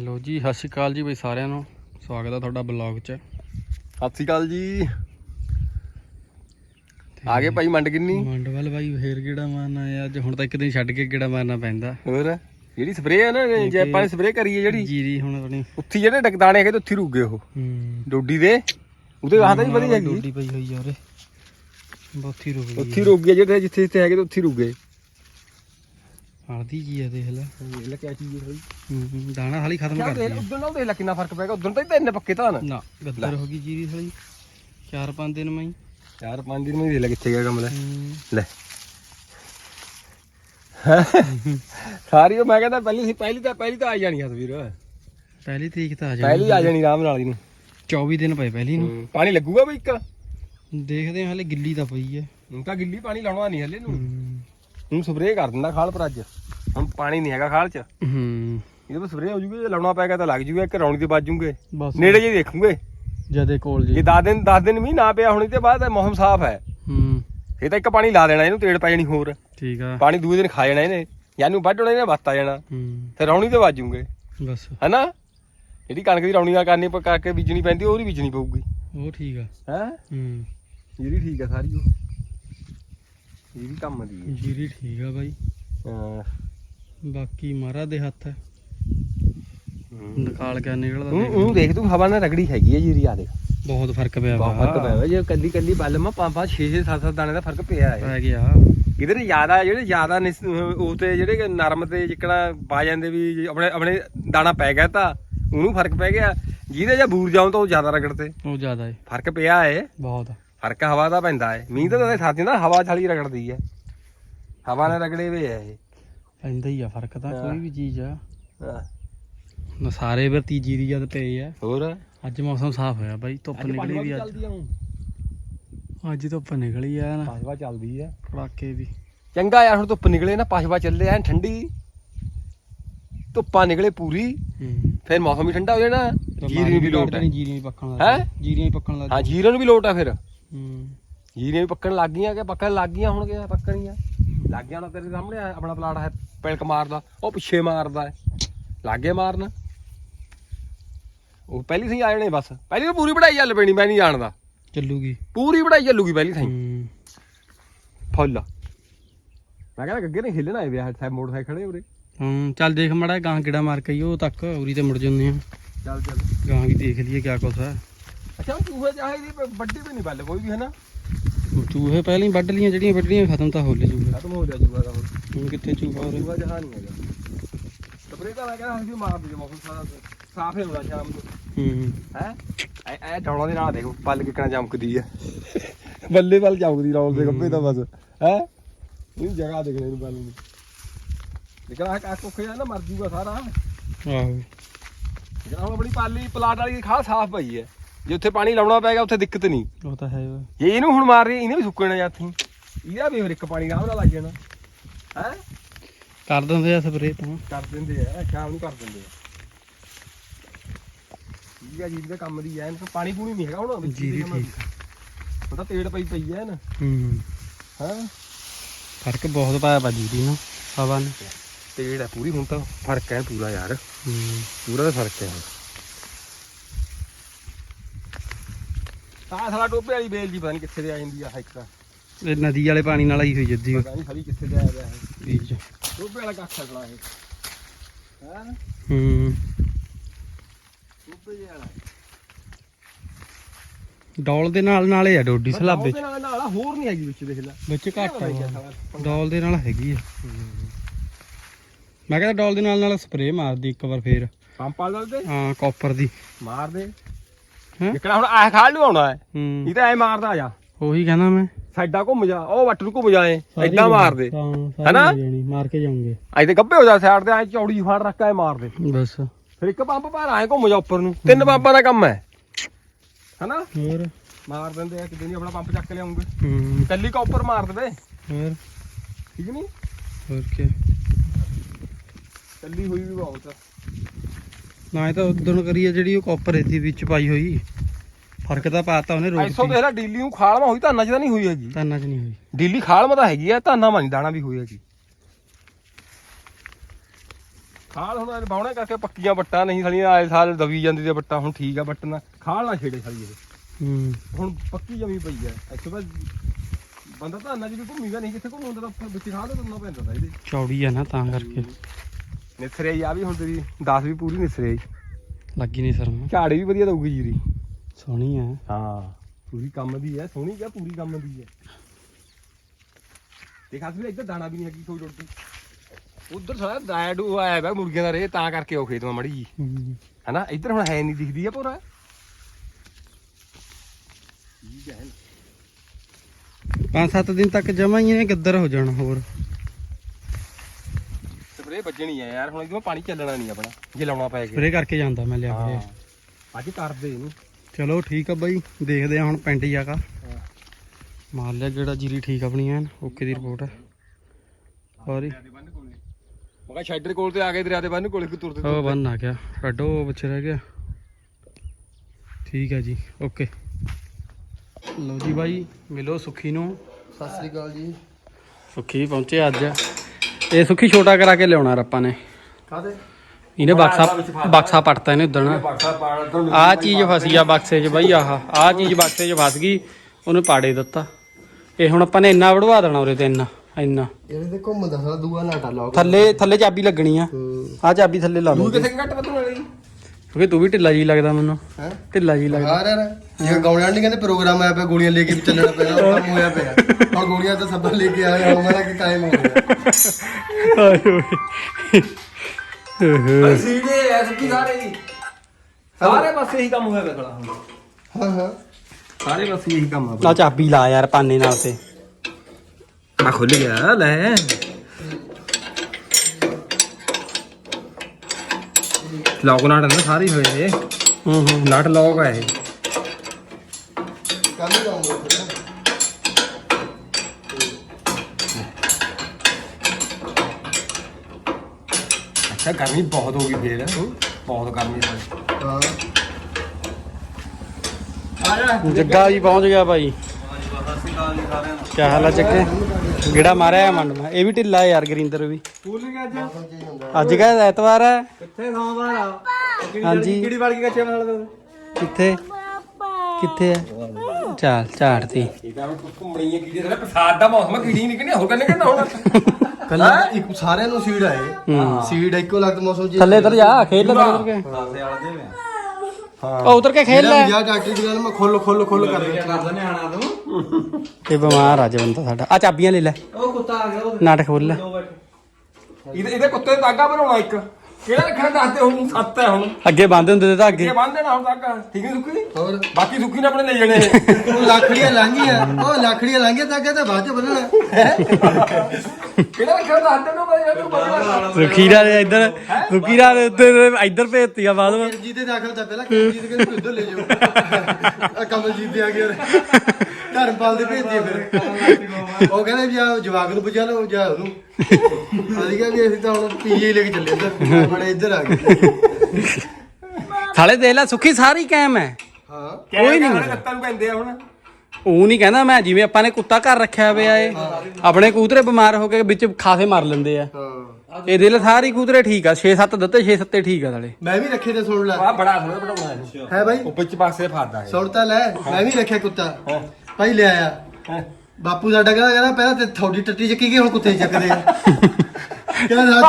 ਲੋ ਜੀ ਸਤਿ ਸ਼੍ਰੀ ਅਕਾਲ ਜੀ ਬਈ ਸਾਰਿਆਂ ਨੂੰ। ਸਵਾਗਤ ਹੈ ਤੁਹਾਡਾ ਬਲੌਗ 'ਚ। ਸਤਿ ਸ਼੍ਰੀ ਅਕਾਲ ਜੀ। ਆ ਗਏ ਭਾਈ ਮੰਡ ਕਿੰਨੀ? ਮੰਡਵਲ ਬਾਈ ਫੇਰ ਕਿਹੜਾ ਮਾਰਨਾ ਹੈ? ਅੱਜ ਹੁਣ ਤਾਂ ਇੱਕ ਦਿਨ ਛੱਡ ਕੇ ਕਿਹੜਾ ਮਾਰਨਾ ਪੈਂਦਾ? ਹੋਰ? ਜਿਹੜੀ ਸਪਰੇਅ ਹੈ ਨਾ ਜੇ ਆਪਾਂ ਨੇ ਸਪਰੇਅ ਕਰੀਏ ਜਿਹੜੀ। ਜੀਰੀ ਹੁਣ ਆਪਣੀ। ਉੱਥੀ ਜਿਹੜੇ ਡਕਦਾਣੇ ਹੈਗੇ ਤੇ ਉੱਥੀ ਰੁਕ ਗਏ ਉਹ। ਹੂੰ। ਡੋਡੀ ਦੇ। ਉਹਦੇ ਆਹ ਤਾਂ ਹੀ ਵਧੀਆ ਹੈਗੀ। ਡੋਡੀ ਪਈ ਹੋਈ ਆ ਉਰੇ। ਬਹੁਤੀ ਰੁਕ ਗਈ ਉੱਥੀ ਰੁਕ ਜਿਹੜੇ ਜਿੱਥੇ ਜਿੱਥੇ ਹੈਗੇ ਤੇ ਉੱਥੀ ਰੁਕ ਗਏ। ਹਲਦੀ ਜੀ ਆ ਦੇਖ ਲੈ। ਇਹ ਲੈ ਕਿਆ ਚੀਜ਼ ਹੈ ਹੂੰ, ਦਾਣਾ ਹਾਲੀ ਖਤਮ ਕਰ ਦੇਖ ਦਿਆ ਉਦੋਂ ਨਾਲ ਦੇਖ ਲੈ ਕਿੰਨਾ ਫ਼ਰਕ ਪੈਗਾ ਉਦੋਂ ਤਾਂ ਹੀ ਤਾਂ ਇੰਨੇ ਪੱਕੇ ਤਾਂ ਨਾ ਗੱਦਰ ਹੋ ਗਈ ਜੀਰੀ ਥੋੜੀ ਚਾਰ ਪੰਜ ਦਿਨ ਮੈਂ ਚਾਰ ਪੰਜ ਦਿਨ ਮੈਂ ਦੇਖ ਲੈ ਕਿੱਥੇ ਗਿਆ ਕੰਮ ਲੈ। ਲੈ। ਸਾਰੀ ਉਹ ਮੈਂ ਕਹਿੰਦਾ ਪਹਿਲੀ ਸੀ ਪਹਿਲੀ ਤਾਂ ਪਹਿਲੀ ਤਾਂ ਆ ਜਾਣੀ ਆ ਤਸਵੀਰ ਪਹਿਲੀ ਤਰੀਕ ਤਾਂ ਆ ਜਾਣੀ ਪਹਿਲੀ ਆ ਜਾਣੀ ਆਰਾਮ ਨਾਲ ਇਹਨੂੰ। 24 ਦਿਨ ਪਏ ਪਹਿਲੀ ਨੂੰ। ਪਾਣੀ ਲੱਗੂਗਾ ਬਈ ਇੱਕ? ਦੇਖਦੇ ਹਾਂ ਹਲੇ ਗਿੱਲੀ ਤਾਂ ਪਈ ਹੈ। ਹੁਣ ਤਾਂ ਗਿੱਲੀ ਪਾਣੀ ਲਾਉਣਾ ਨਹੀਂ ਹਲੇ ਨੂੰ ਹੁਣ ਸਪਰੇਅ ਕਰ ਦਿੰਦਾ ਖਾਲ ਪਰ ਅੱਜ। ਹੁਣ ਪਾਣੀ ਨਹੀਂ ਹੈਗਾ ਖਾਲ 'ਚ। ਹੂੰ। ਇਹਦੇ ਪਰ ਸਪਰੇਅ ਹੋ ਜੂਗੀ ਜੇ ਲਾਉਣਾ ਪੈਗਾ ਤਾਂ ਲੱਗ ਜੂਗਾ ਇੱਕ ਰੌਣੀ ਤੇ ਬਸ। ਨੇੜੇ ਜੇ ਦੇਖੂਗੇ। ਜਦੇ ਕੋਲ ਜੀ ਜੇ। 10 ਦਿਨ 10 ਦਿਨ ਵੀ ਨਾ ਪਿਆ ਹੁਣ ਤੇ ਬਾਅਦ ਮੌਸਮ ਸਾਫ਼ ਹੈ। ਹੂੰ। ਇਹ ਤਾਂ ਇੱਕ ਪਾਣੀ ਲਾ ਦੇਣਾ ਇਹਨੂੰ ਤੇੜ ਪੈ ਜਾਣੀ ਹੋਰ। ਠੀਕ ਆ। ਪਾਣੀ ਦੂਏ ਦਿਨ ਖਾ ਜਾਣਾ ਇਹਨੇ ਯਾਨੂੰ ਵੱਢਣਾ ਇਹਨੇ ਵੱਤ ਆ ਜਾਣਾ। ਹੂੰ। ਤੇ ਰੌਣੀ ਤੇ ਵੱਜੂਗੇ। ਬਸ। ਹੈਨਾ? ਜਿਹੜੀ ਕਣਕ ਦੀ ਰੌਣੀ ਨਾਲ ਕਰਨੀ ਕਰਕੇ ਬੀਜਣੀ ਪੈਂਦੀ ਉਹ ਨਹੀਂ ਬੀਜਣੀ ਪਊਗੀ। ਉਹ ਠੀਕ ਆ। ਹੈ? ਹੂੰ। ਜਿਹੜੀ ਠੀਕ ਆ ਸਾਰੀ ਉਹ। ਇਹ ਵੀ ਕੰਮ ਦੀ ਹੈ। ਜੀਰੀ ਠੀਕ ਆ ਬਾਈ। ਹਾਂ। ਬਾਕੀ ਮਹਾਰਾਜ ਦੇ ਹੱਥ ਹੈ। ਨਿਕਾਲ ਕੇ ਨਿਕਲਦਾ ਉਹ। ਉਹ ਦੇਖ ਤੂੰ ਹਵਾ ਨਾਲ ਰਗੜੀ ਹੈਗੀ ਹੈ ਜੀਰੀ ਆ ਦੇਖ। ਬਹੁਤ ਫ਼ਰਕ ਪਿਆ ਬਹੁਤ ਫ਼ਰਕ ਪਿਆ ਜੇ ਕੱਲੀ ਕੱਲੀ ਬੱਲ ਮਾ 5 5 6 6 7 7 ਦਾਣੇ ਦਾ ਫ਼ਰਕ ਪਿਆ ਹੈ। ਪੈ ਗਿਆ। ਇਧਰ ਜ਼ਿਆਦਾ ਜਿਹੜੇ ਜ਼ਿਆਦਾ ਨਿਸ- ਉਹ ਤੇ ਜਿਹੜੇ ਨਰਮ ਤੇ ਜਿੱਕਣਾ ਪਾ ਜਾਂਦੇ ਵੀ ਆਪਣੇ ਆਪਣੇ ਦਾਣਾ ਪੈ ਗਿਆ ਤਾਂ ਉਹਨੂੰ ਫ਼ਰਕ ਪੈ ਗਿਆ। ਜਿਹਦੇ ਜਾਂ ਬੂਰ ਜਾਉਂ ਤਾਂ ਉਹ ਜ਼ਿਆਦਾ ਰਗੜ ਤੇ ਉਹ ਜ਼ਿਆਦਾ ਹੈ। ਫ਼ਰਕ ਪਿਆ ਹੈ। ਬਹੁਤ। ਫ਼ਰਕ ਹਵਾ ਦਾ ਪੈਂਦਾ ਹੈ ਮੀਂਹ ਤਾਂ ਤਾਂ ਸਾਥੀ ਨਾ ਹਵਾ ਛਾਲੀ ਰਗੜਦੀ ਹੈ ਹਵਾ ਨਾਲ ਰਗੜੇ ਵੇ ਹੈ ਇਹ। ਪੈਂਦਾ ਹੀ ਆ ਫ਼ਰਕ ਤਾਂ। ਕੋਈ ਵੀ ਚੀਜ਼ ਆ। ਨਾ ਸਾਰੇ ਵਰਤੀ ਜੀਰੀ ਜਦ ਪਏ ਆ। ਹੋਰ? ਅੱਜ ਮੌਸਮ ਸਾਫ਼ ਹੋਇਆ ਬਾਈ ਧੁੱਪ ਨਿਕਲੀ ਵੀ ਅੱਜ ਆ ਅੱਜ। ਧੁੱਪ ਨਿਕਲੀ ਆ ਨਾ। ਪਾਸ਼ਵਾ ਚੱਲਦੀ ਹੈ ਕੜਾਕੇ ਵੀ। ਚੰਗਾ ਯਾਰ ਹੁਣ ਧੁੱਪ ਨਿਕਲੇ ਨਾ ਪਾਸ਼ਵਾ ਚੱਲੇ ਐਨ ਠੰਡੀ। ਧੁੱਪਾਂ ਨਿਕਲੇ ਪੂਰੀ। ਫਿਰ ਮੌਸਮ ਵੀ ਠੰਡਾ ਹੋ ਜਾਣਾ। ਜੀਰੀ ਨੂੰ ਵੀ ਲੋਟ ਹੈ ਜੀਰੀਆਂ ਵੀ ਪੱਕਣ ਲੱਗ ਹੈਂ? ਜੀਰੀਆਂ ਪੱਕਣ ਲੱਗ ਹਾਂ ਜੀਰੇ ਨੂੰ ਵੀ ਲੋਟ ਆ ਫਿਰ। ਹੂੰ। ਜੀਰੀਆਂ ਵੀ ਪੱਕਣ ਲੱਗ ਗਈਆਂ ਕਿ ਪੱਕਣ ਲੱਗ ਗਈਆਂ ਹੁਣ ਕਿ ਪੱਕਣੀਆਂ ਲੱਗ ਗਿਆ ਨਾ ਤੇਰੇ ਸਾਹਮਣੇ ਆ, ਆਪਣਾ ਪਲਾਟ ਹੈ ਪਿਲਕ ਮਾਰਦਾ ਉਹ ਪਿੱਛੇ ਮਾਰਦਾ ਹੈ। ਲੱਗ ਮਾਰਨ? ਉਹ ਪਹਿਲੀ ਸਹੀ ਆ ਜਾਣੇ ਬਸ। ਪਹਿਲੀ ਤਾਂ ਪੂਰੀ ਪੜਾਈ ਚੱਲ ਪੈਣੀ ਮੈਂ ਨਹੀਂ ਜਾਣਦਾ। ਚੱਲੂਗੀ। ਪੂਰੀ ਪੜਾਈ ਚੱਲੂਗੀ ਪਹਿਲੀ ਸਹੀ। ਫੁੱਲ। ਮੈਂ ਕਹਿੰਦਾ ਗੱਗੇ ਨੇ ਖੇਲਣਾ ਹੈ ਵਿਆਹ ਸਾਹਿਬ ਮੋਟਰਸਾਈਕਲ ਖੜੇ ਉਰੇ। ਹੂੰ ਚੱਲ ਦੇਖ ਮੜਾ ਗਾਂ ਕਿਹੜਾ ਮਾਰ ਕੇ ਉਹ ਤੱਕ ਉਰੀ ਤੇ ਮੁੜ ਜੰਨੇ ਆ। ਚੱਲ ਚੱਲ। ਗਾਂ ਵੀ ਦੇਖ ਲਈਏ ਕਿਆ ਕੁਛ ਹੈ। ਅੱਛਾ ਚੂਹੇ ਚਾਹੇ ਦੀ ਵੱਡੀ ਵੀ ਨਹੀਂ ਬੱਲ ਕੋਈ ਵੀ ਹੈ ਨਾ ਚੂਹੇ ਪਹਿਲਾਂ ਹੀ ਵੱਢ ਲੀਆਂ ਜਿਹੜੀਆਂ ਵੱਢਣੀਆਂ ਖਤਮ ਤਾਂ ਹੋ ਲਏ ਚੂਹੇ। ਖਤਮ ਹੋ ਜਾ ਜੂਗਾ ਤਾਂ ਹੁਣ। ਹੁਣ ਕਿੱਥੇ ਚੂਹਾ ਉਰੇ ਜੂਗਾ ਜਹਾ ਨਹੀਂ ਹੈਗਾ। ਸਪਰੇ ਤਾਂ ਮੈਂ ਕਹਿੰਦਾ ਅਸੀਂ ਮਾਰ ਦੇ ਮੌਸਮ ਸਾਰਾ ਸਾਫ਼ ਹੀ ਹੁੰਦਾ ਸ਼ਾਮ ਨੂੰ। ਹੂੰ ਹੈ। ਐ ਐ ਡੌਲਾਂ ਦੇ ਨਾਲ ਦੇਖੋ ਪੱਲ ਕਿਕਣਾ ਚਮਕਦੀ ਹੈ ਬੱਲੇ ਵੱਲ ਚਮਕਦੀ ਰੌਲ ਦੇ ਗੱਭੇ ਤਾਂ ਬਸ। ਹੈ? ਇਹ ਜਗ੍ਹਾ ਦੇਖਣੇ ਨੂੰ ਬੱਲ ਨੂੰ। ਲੇਕਿਨ ਆ ਕਾਕ ਕੋਖੇ ਨਾ ਮਰ ਜੂਗਾ ਸਾਰਾ। ਆਹੋ। ਹੁਣ ਆਪਣੀ ਪਾਲੀ ਪਲਾਟ ਵਾਲੀ ਖਾਲ ਸਾਫ਼ ਪਈ ਹੈ। ਜੇ ਉੱਥੇ ਪਾਣੀ ਲਾਉਣਾ ਪਏਗਾ ਉੱਥੇ ਦਿੱਕਤ ਨਹੀਂ। ਉਹ ਤਾਂ ਹੈ। ਵਾ। ਜੇ ਇਹਨੂੰ ਹੁਣ ਮਾਰ ਰਹੀ ਇਹਨੇ ਵੀ ਸੁੱਕਣਾ ਜਾਥੀ ਇਹਦਾ ਵੀ ਫਿਰ ਇੱਕ ਪਾਣੀ ਆਰਾਮ ਨਾਲ ਲੱਗ ਜਾਣਾ। ਹੈ? ਕਰ ਦਿੰਦੇ ਆ ਸਪਰੇ ਤਾਂ। ਕਰ ਦਿੰਦੇ ਆ ਸ਼ਾਮ ਨੂੰ ਕਰ ਦਿੰਦੇ ਆ। ਠੀਕ ਆ ਜੀ ਦਾ ਕੰਮ ਦੀ ਐ ਪਾਣੀ ਪੂਣੀ ਨਹੀਂ ਹੈਗਾ ਹੁਣ ਵਿੱਚ ਦੀ ਜਮਾਂ। ਠੀਕ। ਪਤਾ ਤੇੜ ਪਈ ਪਈ ਐ ਨਾ। ਹੂੰ। ਹਾਂ? ਫ਼ਰਕ ਬਹੁਤ ਪਾਇਆ ਬਾ ਜੀਰੀ ਨੂੰ ਹਵਾ ਨੇ। ਤੇੜ ਹੈ ਪੂਰੀ ਹੁਣ ਤਾਂ ਫ਼ਰਕ ਹੈ ਪੂਰਾ ਯਾਰ। ਹੂੰ। ਪੂਰਾ ਦਾ ਫ਼ਰਕ ਹੈ ਆ ਸਾਲਾ ਟੋਪੇ ਵਾਲੀ ਬੇਲ ਜੀ ਪਤਾ ਨਹੀਂ ਕਿੱਥੇ ਦੇ ਆ ਜਾਂਦੀ ਆ ਤਾਂ। ਇਹ ਨਦੀ ਵਾਲੇ ਪਾਣੀ ਨਾਲ ਹੀ ਹੋਈ ਜੱਦੀ। ਪਤਾ ਨਹੀਂ ਖੜੀ ਕਿੱਥੇ ਦੇ ਆਇਆ ਹੋਇਆ ਹੈ। ਬੀਜ ਟੋਪੇ ਵਾਲਾ ਕੱਖ ਸਾਲਾ ਇਹ। ਹਾਂ? ਹੂੰ। ਟੋਪੇ ਵਾਲਾ। ਡੌਲ ਦੇ ਨਾਲ ਨਾਲੇ ਆ ਡੋਡੀ ਸਲਾਬੇ ਉਹਦੇ ਨਾਲ ਨਾਲ ਆ, ਹੋਰ ਨਹੀਂ ਹੈਗੀ ਵਿੱਚ ਦੇਖ ਲੈ। ਵਿੱਚ ਘੱਟ ਆ। ਡੌਲ ਦੇ ਨਾਲ ਹੈਗੀ ਆ। ਮੈਂ ਕਹਿੰਦਾ ਡੌਲ ਦੇ ਨਾਲ ਨਾਲ ਸਪਰੇ ਮਾਰਦੀ ਇੱਕ ਵਾਰ ਫੇਰ। ਪੰਪ ਵਾਲ ਦੇ? ਹਾਂ ਕਾਪਰ ਦੀ। ਮਾਰ ਦੇ। ਹੈਂ? ਜਿੱਕਣਾ ਹੁਣ ਆਹ ਖਾਲ ਨੂੰ ਆਉਣਾ ਹੈ? ਹੂੰ। ਇਹ ਤਾਂ ਐ ਮਾਰਦਾ ਆ। ਜਾ ਉਹੀ ਕਹਿੰਦਾ ਮੈਂ। ਸਾਈਡਾਂ ਘੁੰਮ ਜਾ ਉਹ ਵੱਟ ਨੂੰ ਘੁੰਮ ਜਾਏ ਸਾਰੀ ਏਦਾਂ ਮਾਰ ਦੇ ਹਾਂ ਹੈਨਾ? ਮਾਰ ਕੇ ਜਾਉਂਗੇ ਅੱਜ ਤੇ ਗੱਭੇ ਹੋ ਜਾ ਸਾਈਡ ਤੇ ਐ ਚੌੜੀ ਫੜ ਰੱਖ ਕੇ ਐ ਮਾਰ ਦੇ ਬਸ। ਫਿਰ ਇੱਕ ਪੰਪ ਭਾਰ ਐ ਘੁੰਮ ਜਾ ਉੱਪਰ ਨੂੰ। ਤਿੰਨ ਪੰਪਾਂ ਦਾ ਕੰਮ ਹੈ। ਹਨਾ? ਹੋਰ? ਮਾਰ ਦਿੰਦੇ ਆ ਕਿਤੇ ਨਹੀਂ ਆਪਣਾ ਪੰਪ ਚੱਕ ਲਿਆਉਂਗੇ। ਹੂੰ। ਕੱਲੀ ਕਾ ਉੱਪਰ ਮਾਰ ਦੇਵੇ। ਹੋਰ? ਠੀਕ ਨਹੀਂ? ਹੋਰ ਕੀ? ਕੱਲੀ ਹੋਈ ਵੀ ਬਹੁਤ ਨਾ ਇਹ ਤਾਂ ਉਦੋਂ ਕਰੀਏ ਜਿਹੜੀ ਉਹ ਕਾਪਰ ਇਹਦੀ ਵਿੱਚ ਪਾਈ ਹੋਈ। ਫ਼ਰਕ ਤਾਂ ਪਾਤਾ ਉਹਨੇ ਰੋਕ ਐਸੋ ਦੇਖ ਲੈ ਡੀਲੀ ਨੂੰ ਖਾਲਮਾ ਹੋਈ ਧਾਨਾ ਤਾਂ ਨਹੀਂ ਹੋਈ ਹੈਗੀ। ਤਾਨਾ ਚ ਨਹੀਂ ਹੋਈ। ਡੀਲੀ ਖਾਲਮਾ ਤਾਂ ਹੈਗੀ ਆ ਧਾਨਾ ਮਾ ਦਾਣਾ ਵੀ ਹੋਈ ਹੈਗੀ। ਖਾਲ ਹੁਣ ਬਾਉਣਾ ਕਰਕੇ ਪੱਕੀਆਂ ਬੱਟਾਂ ਨਹੀਂ ਸਾਲੀਆਂ ਆਏ ਸਾਲ ਦਵੀ ਜਾਂਦੀ ਤੇ ਬੱਟਾਂ ਹੁਣ ਠੀਕ ਆ ਬੱਟਣਾ ਖਾਲ ਨਾ ਛੇੜੇ ਸਾਲੀ ਇਹ। ਹੂੰ। ਹੁਣ ਪੱਕੀ ਜਮੀ ਪਈ ਐ ਇੱਥੇ ਬਸ ਬੰਦਾ ਤਾਂ ਅੰਨਾ ਜੀ ਵੀ ਘੁੰਮੀਗਾ ਨਹੀਂ ਕਿੱਥੇ ਘੁੰਮਦਾ ਤਾਂ ਵਿੱਚ ਖਾਲ ਤੁਰਨਾ ਪੈਂਦਾ ਇਹਦੇ। ਚੌੜੀ ਆ ਨਾ ਤਾਂ ਕਰਕੇ। ਨਿਥਰੇ ਆ ਵੀ ਹੁਣ ਤੇਰੀ 10 ਵੀ ਪੂਰੀ ਨਿਥਰੇ ਆਈ ਲੱਗੀ ਨਹੀਂ ਸਰਮ ਝਾੜੀ ਵੀ ਵਧੀਆ ਦਊਗੀ ਜੀਰੀ। ਸੋਹਣੀ ਆ। ਹਾਂ ਪੂਰੀ ਕੰਮ ਦੀ ਐ ਸੋਹਣੀ ਕਿਆ ਪੂਰੀ ਕੰਮ ਦੀ ਐ ਦੇਖਾ ਵੀ ਇੱਧਰ ਦਾਣਾ ਵੀ ਨਹੀਂ ਹੈਗੀ ਕੋਈ ਰੋਟੀ ਉਧਰ ਸਾਰਾ ਦਾਇਡੂ ਆਇਆ ਵਾ ਮੁਰਗੀਆਂ ਦਾ ਰੇ ਤਾਂ ਕਰਕੇ ਉਹ ਖੇਤ ਮਾ ਮੜੀ ਜੀ। ਹੂੰ। ਹਨਾ ਇੱਧਰ ਹੁਣ ਹੈ ਨਹੀਂ ਦਿਖਦੀ ਆ ਪੂਰਾ। ਹੈ ਪੰਜ ਸੱਤ ਦਿਨ ਤੱਕ ਜਮਾ ਹੀ ਇਹਨੇ ਗੱਦਰ ਹੋ ਜਾਣਾ ਹੋਰ। ਸਪਰੇ ਵੱਜਣੀ ਆ ਯਾਰ ਹੁਣ ਇਹਦੇ ਪਾਣੀ ਚੱਲਣਾ ਨਹੀਂ ਆਪਣਾ ਜੇ ਲਾਉਣਾ ਪੈ ਗਿਆ। ਸਪਰੇ ਕਰਕੇ ਜਾਂਦਾ ਮੈਂ ਲਿਆ ਕੇ ਅੱਜ ਕਰਦੇ ਇਹਨੂੰ। ਚਲੋ ਠੀਕ ਆ ਬਾਈ ਦੇਖਦੇ ਆ ਹੁਣ ਪਿੰਡ ਜਾ ਕੇ ਮਾਰ ਲਿਆ ਜਿਹੜਾ ਜੀਰੀ ਠੀਕ ਆਪਣੀ ਐਨ ਓਕੇ ਦੀ ਰਿਪੋਰਟ। ਸੌਰੀ ਮੈਂ ਕਿਹਾ ਸ਼ੈਡਰ ਕੋਲ ਤੇ ਆ ਗਏ ਦਰਿਆ ਦੇ ਬੰਨ ਕੋਲੇ ਕਿ ਤੁਰਦੇ ਉਹ ਬੰਨ ਆ ਗਿਆ ਕੱਢੋ ਪਿੱਛੇ ਰਹਿ ਗਿਆ। ਠੀਕ ਹੈ ਜੀ ਓਕੇ। ਲਓ ਜੀ ਬਾਈ ਮਿਲੋ ਸੁਖੀ ਨੂੰ। ਸਤਿ ਸ੍ਰੀ ਅਕਾਲ ਜੀ। ਸੁਖੀ ਪਹੁੰਚੇ ਅੱਜ। ਇਹ ਸੁਖੀ ਛੋਟਾ ਕਰਾ ਕੇ ਲਿਆਉਣਾ ਆਪਾਂ ਨੇ। ਕਾਦੇ ਇਹਨੇ ਬਕਸਾ ਬਕਸਾ ਪੜਤਾ ਇਹਨੇ ਉਦਣ ਬਾਕਸਾ ਪਾੜ ਤੋਂ ਚੀਜ਼ ਫਸੀ ਆ ਬਕਸੇ 'ਚ ਬਾਈ ਆਹ ਆਹ ਚੀਜ਼ ਬਕਸੇ 'ਚ ਫਸ ਗਈ ਉਹਨੇ ਪਾੜੇ ਦਿੱਤਾ। ਇਹ ਹੁਣ ਆਪਾਂ ਨੇ ਇੰਨਾ ਵੜਵਾ ਦੇਣਾ ਉਰੇ ਤੇ ਇੰਨਾ ਇੰਨਾ। ਇਹਦੇ ਤੇ ਘੁੰਮਦਾ ਸਾਰਾ ਦੂਆ ਨਾਟਾ ਲਾਓ ਥੱਲੇ ਥੱਲੇ ਚਾਬੀ ਲੱਗਣੀ ਆ। ਆਹ ਚਾਬੀ ਥੱਲੇ ਲਾ ਲਓ ਤੂੰ ਕਿੱਥੇ ਘੱਟ ਵਧਣ ਵਾਲੀ? ਕਿਉਂਕਿ ਤੂੰ ਵੀ ਢਿੱਲਾ ਜੀ ਲੱਗਦਾ ਮੈਨੂੰ। ਹੈ? ਢਿੱਲਾ ਜੀ ਲੱਗਦਾ। ਯਾਰ ਯਾਰ ਇਹ ਗਾਉਣਾ ਨਹੀਂ ਕਹਿੰਦੇ ਪ੍ਰੋਗਰਾਮ ਆਇਆ ਪਿਆ ਗੋਲੀਆਂ ਲੈ ਕੇ ਵੀ ਚੱਲਣਾ ਪੈਣਾ ਉਹ ਕੰਮ ਹੋਇਆ ਪਿਆ। ਹੁਣ ਗੋਲੀਆਂ ਤਾਂ ਸਭ ਲੈ ਕੇ ਆਏ ਹੋ ਮੇਰਾ ਕਿ ਟਾਈਮ ਹੋ ਗਿਆ। ਆਏ ਓਏ। ਸੀਦੇ ਐ ਸੁੱਕੀ ਸਾਰੇ ਹੀ। ਸਾਰੇ ਪਾਸੇ ਇਹੀ ਕੰਮ ਹੋਇਆ ਪਿਆ ਖੜਾ ਹੁਣ। ਹਾਂ ਹਾਂ। ਸਾਰੇ ਪਾਸੇ ਇਹੀ ਕੰਮ ਆ। ਲਾ ਚਾਬੀ ਲਾ ਯਾਰ ਪਾਨੇ ਨਾਲ ਤੇ। ਆ ਖੁੱਲ ਗਿਆ ਲੈ। ਲੌਕ ਨਾਟ ਨਾ ਸਾਰੇ ਹੀ ਹੋਏ ਨੇ ਹੂੰ ਹੂੰ ਨਟ ਲੌਕ ਹੈ ਇਹ ਕੱਲ ਹੀ ਜਾਊਂਗਾ ਫਿਰ। ਅੱਛਾ ਗਰਮੀ ਬਹੁਤ ਹੋ ਗਈ ਫੇਰ ਬਹੁਤ ਗਰਮੀ ਹੈ ਹਾਂ ਆ ਜਾ ਜੱਗਾ ਜੀ ਪਹੁੰਚ ਗਿਆ ਭਾਈ ਕੀ ਹਾਲ ਆ ਚੱਕੇ ਜਿਹੜਾ ਮਾਰਿਆ ਮੰਡ ਮੈਂ। ਇਹ ਵੀ ਢਿੱਲਾ ਹੈ ਯਾਰ ਗਰਿੰਦਰ ਵੀ। ਸਕੂਲ ਨਹੀਂ ਅੱਜ? ਚੇਂਜ ਹੁੰਦਾ। ਅੱਜ ਕਾ ਐਤਵਾਰ ਹੈ ਕਿੱਥੇ ਸੋਮਵਾਰ ਆ? ਹਾਂਜੀ। ਕਿਹੜੀ ਵਾਲੀ ਕੱਚੇ ਨਾਲ ਕਿੱਥੇ? ਕਿੱਥੇ ਹੈ ਚਾਲ ਝਾੜਤੀ। ਇਹ ਤਾਂ ਘੁੰਮਣੀ ਹੈ ਕੀੜੇ ਦਾ ਪ੍ਰਸਾਦ ਦਾ ਮੌਸਮ ਕੀੜੀ ਨਿਕਲਣੀ ਹੋਰ ਕੰਨੇ ਕਹਿੰਦਾ ਹੁਣ ਕੱਲ ਇੱਕ ਸਾਰਿਆਂ ਨੂੰ ਸੀਡ ਆਏ। ਸੀਡ ਇੱਕੋ ਲੱਗਦਾ ਮੌਸਮ ਚ ਥੱਲੇ ਉਤਰ ਜਾ ਖੇਲ ਲੈ ਉਤਰ ਕੇ। ਹਾਂ। ਉਹ ਉਤਰ ਕੇ ਖੇਲ ਲੈ। ਜਾ ਡਾਕਟਰ ਦੀ ਗੱਲ ਮੈਂ ਖੋਲ ਖੋਲ ਖੋਲ ਕਰ ਰਿਹਾ ਇਹ ਬਿਮਾਰ ਅੱਜ ਬੰਦਾ ਸਾਡਾ। ਆ ਚਾਬੀਆਂ ਲੈ ਲੈ। ਉਹ ਕੁੱਤਾ ਆ ਗਿਆ ਉਹ ਨਾਟਕ ਖੋਲ ਲੈ। ਇਹਦੇ ਇਹਦੇ ਕੁੱਤੇ ਦਾ ਤਾਗਾ ਬਣਾਉਣਾ ਇੱਕ। ਕਿਹੜਾ ਰੱਖਣਾ ਦੱਸਦੇ ਹੁਣ। ਸੱਤ ਹੈ ਹੁਣ। ਅੱਗੇ ਬੰਦ ਹੁੰਦੇ ਤੇ ਧਾਗੇ। ਇਹ ਬੰਨ ਦੇਣਾ ਹੁਣ ਤਾਗਾ ਠੀਕ ਹੈ ਸੁੱਕੀ ਹੋਰ? ਬਾਕੀ ਸੁੱਕੀ ਨੇ ਆਪਣੇ ਲੈ ਜਾਣੇ। ਉਹ ਲੱਖੜੀਆਂ ਲੰਘੀਆਂ। ਉਹ ਲੱਖੜੀਆਂ ਲੰਘੀਆਂ ਤਾਂ ਕਹਿੰਦਾ ਬਾਅਦ ਚ ਬੰਨਣਾ ਕਿਹੜਾ ਰੱਖਣਾ ਦੱਸਦੇ ਨੂੰ ਬਈ ਤੂੰ ਬੰਨਣਾ ਸੁਖੀਰਾ ਦੇ ਇੱਧਰ ਸੁਖੀਰਾ ਦੇ ਉੱਤੇ ਇੱਧਰ ਭੇਜਤੀ ਆ ਬਾਅਦ ਵਿੱਚ। ਜੀ ਦੇ ਦਾਖਲ ਤਾਂ ਪਹਿਲਾਂ ਕਮਲਜੀਤ ਕਹਿੰਦੇ ਇੱਧਰ ਲੈ ਜਾਓ। ਆ ਕਮਲਜੀਤ ਦੇ ਆ ਗਿਆ ਧਰਮਪਾਲ ਦੇ ਭੇਜਦੇ ਫਿਰ। ਉਹ ਕਹਿੰਦੇ ਵੀ ਆ ਜਵਾਗ ਨੂੰ ਬਚਾ ਲਓ ਜਾ ਉਹਨੂੰ। ਅਸੀਂ ਕਿਹਾ ਵੀ ਅਸੀਂ ਤਾਂ ਹੁਣ ਪੀਏ ਲੈ ਕੇ ਚੱਲੇ ਇੱਧਰ। ਬੜੇ ਇੱਧਰ ਆ ਗਏ। ਸਾਲੇ ਦੇਖ ਲੈ ਸੁਖੀ ਸਾਰੀ ਕਾਇਮ ਹੈ। ਹਾਂ। ਕੋਈ ਨਹੀਂ ਲੱਤਾਂ ਨੂੰ ਪੈਂਦੇ ਆ ਹੁਣ। ਉਹ ਨਹੀਂ ਕਹਿੰਦਾ ਮੈਂ ਜਿਵੇਂ ਆਪਾਂ ਨੇ ਕੁੱਤਾ ਘਰ ਰੱਖਿਆ ਹੋਇਆ ਏ। ਆਪਣੇ ਕੂਤਰੇ ਬਿਮਾਰ ਹੋ ਕੇ ਵਿੱਚ ਖਾਸੇ ਮਰ ਲੈਂਦੇ ਆ। ਹਾਂ। ਇਹ ਦੇ ਲੈ ਸਾਰੀ ਕੂਤਰੇ ਠੀਕ ਆ 6-7 ਦਿੱਤੇ 6-7 ਠੀਕ ਆ ਸਾਲੇ। ਮੈਂ ਵੀ ਰੱਖੇ ਤੇ ਸੁਣ ਲੈ। ਆ ਬੜਾ ਥੋੜਾ ਬਣਾਉਣਾ ਇਹਨੂੰ। ਹੈ ਬਾਈ। ਉਹ ਵਿੱਚ ਪਾਸੇ ਫਾਦਾ ਹੈ ਸੁਣ ਤਾਂ ਲੈ ਮੈਂ ਵੀ ਰੱਖਿਆ ਕੁੱਤਾ। ਭਾਈ ਲੈ ਆਇਆ। ਬਾਪੂ ਸਾਡਾ ਕਹਿੰਦਾ ਕਹਿੰਦਾ ਪਹਿਲਾਂ ਤੇ ਥੋੜੀ ਟੱਟੀ ਚੱਕੀ ਗਈ ਹੁਣ ਕੁੱਤੇ ਚੱਕਦੇ ਆ। ਕਹਿੰਦਾ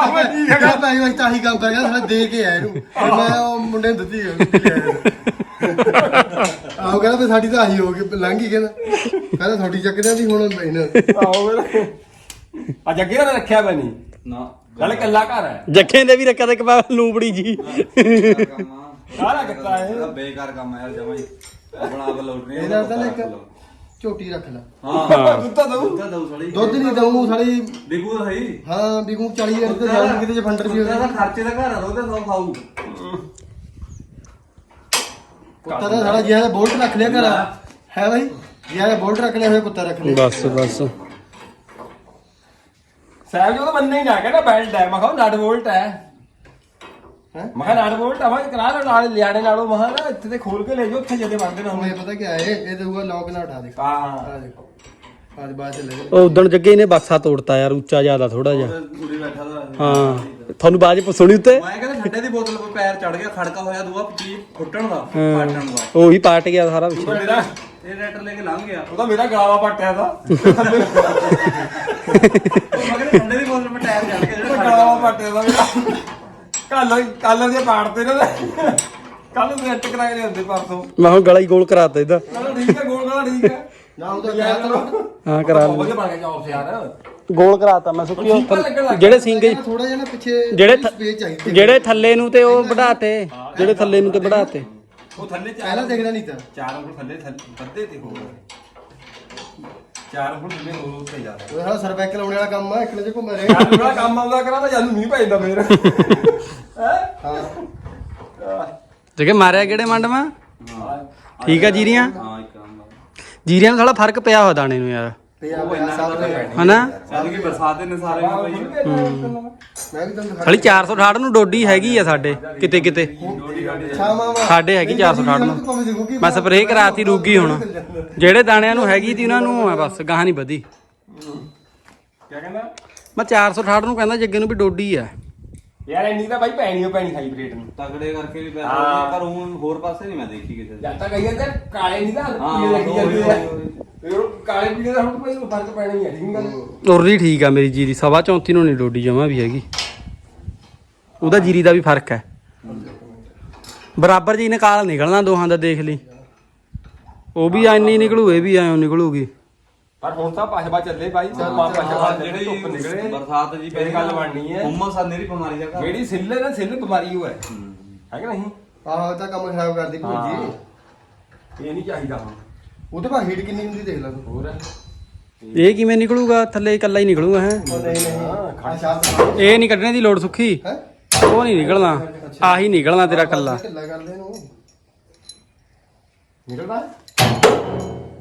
ਭਾਈ ਮੈਂ ਤਾਂ ਹੀ ਕੰਮ ਕਰ ਗਿਆ ਸਾਲਾ ਦੇ ਕੇ ਆਇਆ ਇਹਨੂੰ। ਮੈਂ ਉਹ ਮੁੰਡੇ ਨੂੰ ਦਿੱਤੀ ਆਹ ਕਹਿੰਦਾ ਵੀ ਸਾਡੀ ਤਾਂ ਆਹੀ ਹੋ ਗਈ ਲੰਘ ਗਈ ਕਹਿੰਦਾ ਕਹਿੰਦਾ ਥੋੜੀ ਚੱਕਦੇ ਆ ਵੀ ਹੁਣ ਇਹਨਾਂ। ਆਓ ਫਿਰ। ਆ ਜੱਗੇ ਨੇ ਰੱਖਿਆ ਬੈ ਨਹੀਂ? ਨਾ। ਨਾਲੇ ਕੱਲਾ ਘਰ ਹੈ। ਜੱਖੇ ਦੇ ਵੀ ਰੱਖਿਆ ਤੇ ਇੱਕ ਬਾਰ ਲੂਬੜੀ ਜੀ। ਸਾਰਾ ਕਿੱਤਾ ਹੈ ਬੇਕਾਰ ਕੰਮ ਹੈ ਯਾਰ ਜਮਾ ਹੀ। ਆਪਣਾ ਆਪ ਲੋਟ ਨਹੀਂ ਇਹਦਾ ਤਾਂ ਇੱਕ ਝੋਟੀ ਰੱਖ ਲੈ। ਹਾਂ। ਦੁੱਧ ਦਊ? ਦੁੱਧ ਦਊ ਸੜੀ ਦੁੱਧ ਨਹੀਂ ਦਊਂ ਸਾਲੀ। ਬਿਗੂ ਤਾਂ ਸਹੀ। ਹਾਂ ਬਿਗੂ 40 ਰੁਪਏ ਤੇ ਜਾਊਂ ਕਿਤੇ ਜੇ ਫੰਡਰ ਵੀ ਉਹਦਾ ਹੋਵੇ ਤਾਂ ਖਰਚੇ ਦਾ ਘਰ ਆ ਉਹਦਾ ਸੌ ਖਾਊ। ਕੁੱਤਾ ਦਾ ਸਾਡਾ ਜਿਹੜਾ ਬੋਲਟ ਰੱਖ ਲਿਆ ਘਰ। ਹੈ ਬਾਈ ਜਿਹੜਾ ਬੋਲਟ ਰੱਖ ਲਿਆ ਹੋਇਆ ਕੁੱਤਾ ਰੱਖ ਲਿਆ। ਬਸ ਬਸ। ਸਾਹਿਬ ਜੀ ਉਹ ਤਾਂ ਹੀ ਨਾ ਕਹਿੰਦਾ ਬੈਲਟ ਹੈ ਮੈਂ ਕਿਹਾ ਨਟ ਵੋਲਟ ਹੈ। ਹੈਂ? ਮੈਂ ਕਿਹਾ ਨਟ ਵੋਲਟ ਆ ਮੈਂ ਕਰਾ ਲੈ ਨਾਲ ਲਿਆਣੇ ਨਾਲੋਂ। ਮੈਂ ਕਿਹਾ ਨਾ ਇੱਥੇ ਤੇ ਖੋਲ ਕੇ ਲੈ ਜਾਓ ਉੱਥੇ ਜਦੇ ਬੰਦੇ ਨਾ ਇਹ ਪਤਾ ਕੀ ਹੈ ਇਹ ਦਊਗਾ ਲੌਕ ਨਾ ਉਠਾ ਦੇ। ਹਾਂ। ਆ ਦੇਖੋ। ਅੱਜ ਬਾਅਦ ਚ ਲੈ ਉਹ ਉਦਣ ਜੱਗੇ ਨੇ ਬਕਸਾ ਤੋੜਤਾ ਯਾਰ ਉੱਚਾ ਜ਼ਿਆਦਾ ਥੋੜਾ ਜਿਹਾ। ਕੁੜੀ ਬੈਠਾ ਦਾ। ਹਾਂ। ਤੁਹਾਨੂੰ ਬਾਅਦ ਚ ਸੁਣੀ ਉੱਤੇ? ਮੈਂ ਕਹਿੰਦਾ ਠੰਡੇ ਦੀ ਬੋਤਲ 'ਤੇ ਪੈਰ ਚੜ ਗਿਆ ਖੜਕਾ ਹੋਇਆ ਦੂਆ ਚੀਜ਼ ਫੁੱਟਣ ਦਾ ਫਾਟਣ ਦਾ। ਉਹੀ ਪਾਟ ਗਿਆ ਸਾਰਾ ਪਿੱਛੇ ਮੇਰਾ ਇਹ ਰੈਟਰ ਲੈ ਕੇ ਲੰਘ ਗਿਆ ਉਹਦਾ ਮੇਰਾ ਗਲਾਵਾ ਪੱਟਿਆ ਦਾ। ਉਹ ਮੈਂ ਕਹਿੰਦਾ ਠੰਡੇ ਦੀ ਬੋਤਲ 'ਤੇ ਟਾਇਰ ਚੜ ਗਿਆ ਜਿਹੜਾ ਗਲਾਵਾ ਪੱਟਿਆ ਦਾ ਮੇਰਾ। ਕੱਲ ਕੱਲ ਦੇ ਪਾੜਤੇ ਨਾ ਕੱਲ ਦੇ ਅੱਟ ਕਰਾ ਕੇ ਲਿਆਂਦੇ ਪਰਸੋਂ। ਮੈਂ ਹੁਣ ਗਲਾ ਹੀ ਗੋਲ ਕਰਾਤਾ ਇਹਦਾ। ਚਲੋ ਠੀਕ ਹੈ ਗੋਲ ਗਲਾ ਠੀਕ ਹੈ। ਨਾ ਉਹ ਤਾਂ ਤਾਂ ਹਾਂ ਕਰਾ ਬਹੁਤ ਵਧੀਆ ਬਣ ਗਿਆ ਜੌਬ ਯਾਰ। ਗੋਲ ਕਰਾਤਾ ਮੈਂ ਸੁੱਕੀ ਉਹ ਜਿਹੜੇ ਸਿੰਗ ਥੋੜਾ ਜਿਹਾ ਨਾ ਪਿੱਛੇ ਜਿਹੜੇ ਥ- ਸਪੇਸ ਚਾਹੀਦੀ ਜਿਹੜੇ ਥੱਲੇ ਨੂੰ ਤੇ ਉਹ ਵਧਾਤੇ ਜਿਹੜੇ ਥੱਲੇ ਨੂੰ ਤੇ ਵਧਾਤੇ ਉਹ ਥੱਲੇ ਪਹਿਲਾਂ ਦੇਖਣਾ ਨਹੀਂ ਤਾਂ। ਚਾਰ ਉਂਗਲ ਥੱਲੇ ਥੱਲੇ ਵੱਧੇ ਤੇ ਹੋਰ। ਚਾਰ ਉਂਗਲ ਥੱਲੇ ਹੋਰ ਉੱਤੇ ਜਾ। ਉਹ ਸਾਲਾ ਸਰਵੈਕ ਲਾਉਣੇ ਵਾਲਾ ਕੰਮ ਆ ਇਕਲੇ ਚ ਘੁੰਮ ਰਹੇ ਮੇਰਾ ਕੰਮ ਆਉਂਦਾ ਕਰਾਂ ਤਾਂ ਜਾਨੂੰ ਨਹੀਂ ਪੈਂਦਾ ਫੇਰ। ਹੈ? ਹਾਂ। ਜਗੇ ਮਾਰਿਆ ਕਿਹੜੇ ਮੰਡਵਾ ਠੀਕ ਆ ਜੀਰੀਆਂ? ਹਾਂ ਇੱਕ ਕੰਮ ਜੀਰੀਆਂ ਨੂੰ ਥੋੜਾ ਫ਼ਰਕ ਪਿਆ ਹੋਇਆ ਦਾਣੇ ਨੂੰ ਯਾਰ। ਤੇ ਆ ਹਨਾ? ਕੇ ਬਰਸਾਤ ਦੇ ਨੂੰ ਮੈਂ ਵੀ ਤੁਹਾਨੂੰ 468 ਨੂੰ ਡੋਡੀ ਹੈਗੀ ਆ ਸਾਡੇ ਕਿਤੇ ਕਿਤੇ। ਛਾਵਾਂ ਵਾ। ਸਾਡੇ ਹੈਗੀ 468 ਨੂੰ। ਭਾਵੇਂ ਦੇਖੋ ਮੈਂ ਸਪਰੇਅ ਕਰਾਤੀ ਰੂਗੀ ਹੁਣ। ਜਿਹੜੇ ਦਾਣਿਆਂ ਨੂੰ ਹੈਗੀ ਤੀ ਉਹਨਾਂ ਨੂੰ ਆ ਬਸ ਗਾਹ ਨਹੀਂ ਵਧੀ। ਕੀ ਕਹਿੰਦਾ? ਮੈਂ 468 ਨੂੰ ਕਹਿੰਦਾ ਜੱਗੇ ਨੂੰ ਵੀ ਡੋਡੀ ਆ। ਯਾਰ ਇੰਨੀ ਤਾਂ ਬਾਈ ਪੈਣੀ ਓ ਪੈਣੀ ਹਾਈਬ੍ਰਿਡ ਨੂੰ। ਤਗੜੇ ਕਰਕੇ ਵੀ ਪੈਸੇ ਹਾਂ। ਪਰ ਹੁਣ ਹੋਰ ਪਾਸੇ ਨਹੀਂ ਮੈਂ ਦੇਖੀ ਕਿਸੇ ਦੇ। ਜਦ ਤੱਕ ਆਈ ਜਾਂਦੇ ਕਾਲੇ ਨਹੀਂ ਨਾ ਹਾਂ, ਲੱਗੀ ਜਾਂਦੇ ਉਹੀ, ਉਹੀ, ਫਿਰ ਉਹ ਕਾਲੇ ਪੀਲੇ ਦਾ ਹੁਣ ਕੋਈ ਫ਼ਰਕ ਪੈਣਾ ਹੀ ਹੈ ਠੀਕ ਗੱਲ ਉਰਲੀ ਠੀਕ ਆ ਮੇਰੀ ਜੀਰੀ ਸਵਾ 34 ਨੂੰ ਨਹੀਂ ਡੋਡੀ ਜਮਾ ਵੀ ਹੈਗੀ। ਉਹਦਾ ਜੀਰੀ ਦਾ ਵੀ ਫ਼ਰਕ ਹੈ। ਬਰਾਬਰ ਜੀ ਨਿਕਾਲ ਨਿਕਲਣਾ ਦੋਹਾਂ ਦਾ ਦੇਖ ਲਈ। ਉਹ ਵੀ ਐਨੀ ਨਿਕਲੂ ਇਹ ਵੀ ਐਂ ਨਿਕਲੂਗੀ। ਪਰ ਹੁਣ ਤਾਂ ਪਾਸ਼ਬਾ ਚੱਲੇ ਬਾਈ ਚੱਲ ਮਾਂ ਪਾਸ਼ਬਾ ਜਿਹੜੀ ਧੁੱਪ ਨਿਕਲੇ। ਬਰਸਾਤ ਜੀ ਫੇਰ ਗੱਲ ਬਣਨੀ ਹੈ। ਹੁਮਸ ਆ ਮੇਰੀ ਬਿਮਾਰੀ ਦਾ ਘਰ। ਜਿਹੜੀ ਸਿੱਲੇ ਨਾ ਸਿੱਲ ਬਿਮਾਰੀ ਉਹ ਹੈ। ਹੈ। ਕਿ ਨਹੀਂ? ਆਹੋ ਤਾਂ ਕੰਮ ਖਰਾਬ ਕਰਦੀ ਭੂਜੀ ਇਹ ਨਹੀਂ ਚਾਹੀਦਾ ਹੁਣ। ਉਹ ਤਾਂ ਭਾ ਹੀਟ ਕਿੰਨੀ ਹੁੰਦੀ ਦੇਖ ਲੈ ਤੂੰ। ਹੋਰ? ਇਹ ਕਿਵੇਂ ਨਿਕਲੂਗਾ? ਥੱਲੇ ਇਕੱਲਾ ਹੀ ਨਿਕਲੂਗਾ ਹੈ? ਨਹੀਂ ਨਹੀਂ ਹਾਂ, ਇਹ ਨਹੀਂ ਕੱਢਣੇ ਦੀ ਲੋੜ ਸੁੱਖੀ। ਹੈ? ਉਹ ਨਹੀਂ ਨਿਕਲਣਾ। ਆਹੀ ਨਿਕਲਣਾ ਤੇਰਾ ਕੱਲਾ ਢਿੱਲਾ ਕਰਦੇ ਨੂੰ ਨਿਕਲਦਾ?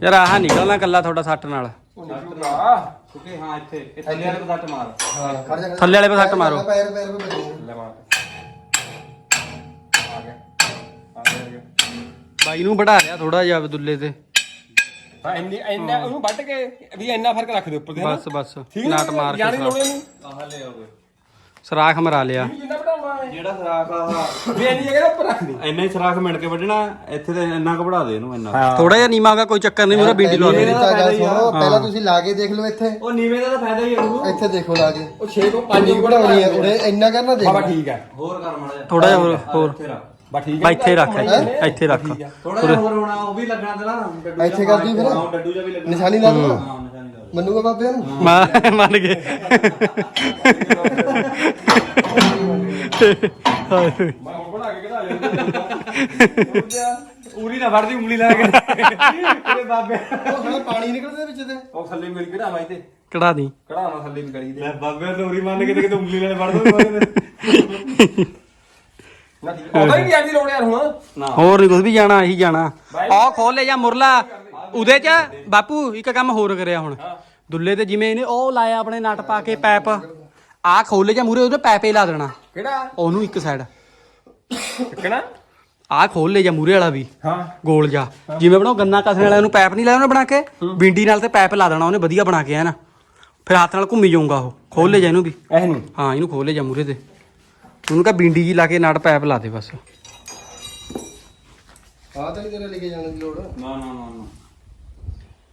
ਯਾਰ ਆਹ ਨਿਕਲਣਾ ਕੱਲਾ ਤੁਹਾਡਾ ਸੱਟ ਨਾਲ। ਉਹ ਨਿਕਲੂਗਾ। ਕਿਉਂਕਿ ਹਾਂ ਇੱਥੇ। ਇਹ ਥੱਲੇ ਵਾਲੇ ਸੱਟ ਮਾਰ। ਹਾਂ ਖੜ ਜਾ ਥੱਲੇ ਵਾਲੇ ਪੇ ਸੱਟ ਮਾਰੋ। ਪੈਰ ਪੈਰ ਪੇ ਬਚੋ ਲੈ ਮਾਰ ਆ ਗਿਆ। ਆ ਗਿਆ ਬਾਈ ਨੂੰ ਵਧਾ ਰਿਆ ਥੋੜਾ ਜਿਹਾ ਦੁੱਲੇ ਤੇ। ਹਾਂ ਇੰਨੀ ਇੰਨਾ ਉਹਨੂੰ ਵੱਢ ਕੇ ਵੀ ਇੰਨਾ ਫ਼ਰਕ ਰੱਖ ਦੇ ਉੱਪਰ ਦੇ ਬਸ ਬਸ। ਨਾਟ ਮਾਰ ਕੇ ਯਾਨੀ ਸਰਾਖ- ਲੋੜੇ ਨੂੰ। ਆਹ ਲੈ ਆਓਗੇ ਸਰਾਖ ਮਰਾ ਲਿਆ। ਜਿੰਨਾ ਹੈ। ਜਿਹੜਾ ਸਰਾਖ ਆ ਵੀ ਇੰਨੀ ਜਗ੍ਹਾ ਉੱਪਰ ਰੱਖ ਦੇ। ਇੰਨਾ ਹੀ ਸਰਾਖ ਮਿਣ ਕੇ ਵੱਢਣਾ ਇੱਥੇ ਤੇ ਇੰਨਾ ਕੁ ਦੇ ਇਹਨੂੰ ਇੰਨਾ। ਥੋੜਾ ਜਿਹਾ ਨੀਮਾ ਹੋਗਾ ਕੋਈ ਚੱਕਰ ਨਹੀਂ ਮੇਰਾ ਬੀਡੀ ਲਵਾ ਮੇਰੀ ਦੇ ਤਾਂ ਗੱਲ ਸੁਣੋ ਪਹਿਲਾਂ ਤੁਸੀਂ ਲਾ ਕੇ ਦੇਖ ਲਓ ਇੱਥੇ। ਉਹ ਨੀਵੇਂ ਦਾ ਤਾਂ ਫਾਇਦਾ ਹੀ ਹੈ ਉਹਨੂੰ। ਇੱਥੇ ਦੇਖੋ ਲਾ ਕੇ। ਉਹ 6 ਤੋਂ 5 ਪਾਣੀ ਬਣਾਉਣੀ ਹੈ ਉਰੇ ਇੰਨਾ ਕਰਨਾ ਦੇਖ ਬਾਬਾ ਠੀਕ ਹੈ ਹੋਰ ਕਰ ਮੜਾ ਥੋੜਾ ਜਿਹਾ ਹੋਰ। ਹੋਰ ਬਾ ਠੀਕ ਬਾ ਹੈ ਇੱਥੇ ਰੱਖ ਇੱਥੇ ਇੱਥੇ ਰੱਖ। ਥੋੜਾ ਜਿਹਾ ਹੋਰ ਹੋਣਾ ਉਹ ਵੀ ਲੱਗਣਾ ਤੇ ਨਾ ਡੱਡੂ ਇੱਥੇ ਜਿਹਾ ਕਰ ਦੂੰ ਫਿਰ? ਹਾਂ ਡੱਡੂ ਜਿਹਾ ਵੀ ਲੱਗਣਾ। ਨਿਸ਼ਾਨੀ ਲਾ ਦੂੰ। ਹਾਂ ਨਿਸ਼ਾਨੀ ਲਾ ਦਿਓ। ਮੰਨੂਗਾ ਬਾਬੇ ਨੂੰ ਮੰਨ ਗਏ। ਮੈਂ ਹੁਣ ਬਣਾ ਕੇ ਕਢਾ ਲਿਆ। ਉਰੀ ਨਾ ਫੜਦੀ ਉਂਗਲੀ ਲਾ ਕੇ। ਤੇਰੇ ਬਾਬੇ। ਉਹ ਸਾਲਾ ਪਾਣੀ ਨਿਕਲਦਾ ਵਿੱਚ ਤੇ। ਉਹ ਥੱਲੇ ਮਿਲ ਕਢਾਵਾਂ ਤੇ ਕਢਾ ਦੀ। ਕਢਾਵਾਂ ਥੱਲੇ ਵੀ ਕਰੀ ਦੇ। ਬਾਬੇ ਤੇ ਉਰੀ ਮੰਨ ਕੇ ਤੇ ਕਿਤੇ ਉਂਗਲੀ ਨਾਲ ਫੜ ਦੋ ਨਾ ਉਹਦਾ ਹੀ ਨਹੀਂ ਆਂਦੀ ਲੋੜ ਯਾਰ ਹੁਣ। ਨਾ। ਹੋਰ ਨਹੀਂ ਕੁਝ ਵੀ ਜਾਣਾ ਇਹੀ ਜਾਣਾ। ਆਹ ਖੋਲ ਲੈ ਜਾ ਮੁਰਲਾ। ਉਹਦੇ ਚ ਬਾਪੂ ਇੱਕ ਕੰਮ ਹੋਰ ਕਰਿਆ ਹੁਣ। ਦੁੱਲੇ ਤੇ ਜਿਵੇਂ ਇਹਨੇ ਉਹ ਲਾਇਆ ਆਪਣੇ ਨਟ ਪਾ ਕੇ ਪੈਪ। ਆਹ ਖੋਲ ਲੈ ਜਾ ਮੂਰੇ ਉਹਦੇ ਪੈਪੇ ਲਾ ਦੇਣਾ। ਕਿਹੜਾ? ਉਹਨੂੰ ਇੱਕ ਸਾਈਡ ਕਿਹੜਾ? ਆਹ ਖੋਲ ਲੈ ਜਾ ਮੂਰੇ ਵਾਲਾ ਵੀ। ਹਾਂ। ਗੋਲ ਜਾ। ਜਿਵੇਂ ਬਣਾਓ ਗੰਨਾ ਕਸਣ ਵਾਲਾ ਉਹਨੂੰ ਪੈਪ ਨਹੀਂ ਲਾਇਆ ਉਹਨੇ ਬਣਾ ਕੇ ਬਿੰਡੀ ਨਾਲ ਤੇ ਪੈਪ ਲਾ ਦੇਣਾ ਉਹਨੇ ਵਧੀਆ ਬਣਾ ਕੇ ਹੈ ਨਾ। ਫਿਰ ਹੱਥ ਨਾਲ ਘੁੰਮੀ ਜਾਊਗਾ ਉਹ। ਖੋਲ ਲੈ ਜਾ ਇਹਨੂੰ ਵੀ। ਇਹ ਹਾਂ ਇਹਨੂੰ ਖੋਲ ਲੈ ਜਾ ਮੂਰੇ ਤੇ। ਉਹਨੂੰ ਕਹ ਬਿੰਡੀ ਜੀ ਲਾ ਕੇ ਨਟ ਪੈਪ ਲਾ ਦੇ ਬਸ। ਆਹ ਤਾਂ ਨਹੀਂ ਤੇਰੇ ਲੈ ਕੇ ਜਾਣ ਦੀ ਲੋੜ। ਨਾ ਨਾ ਨਾ ਨਾ।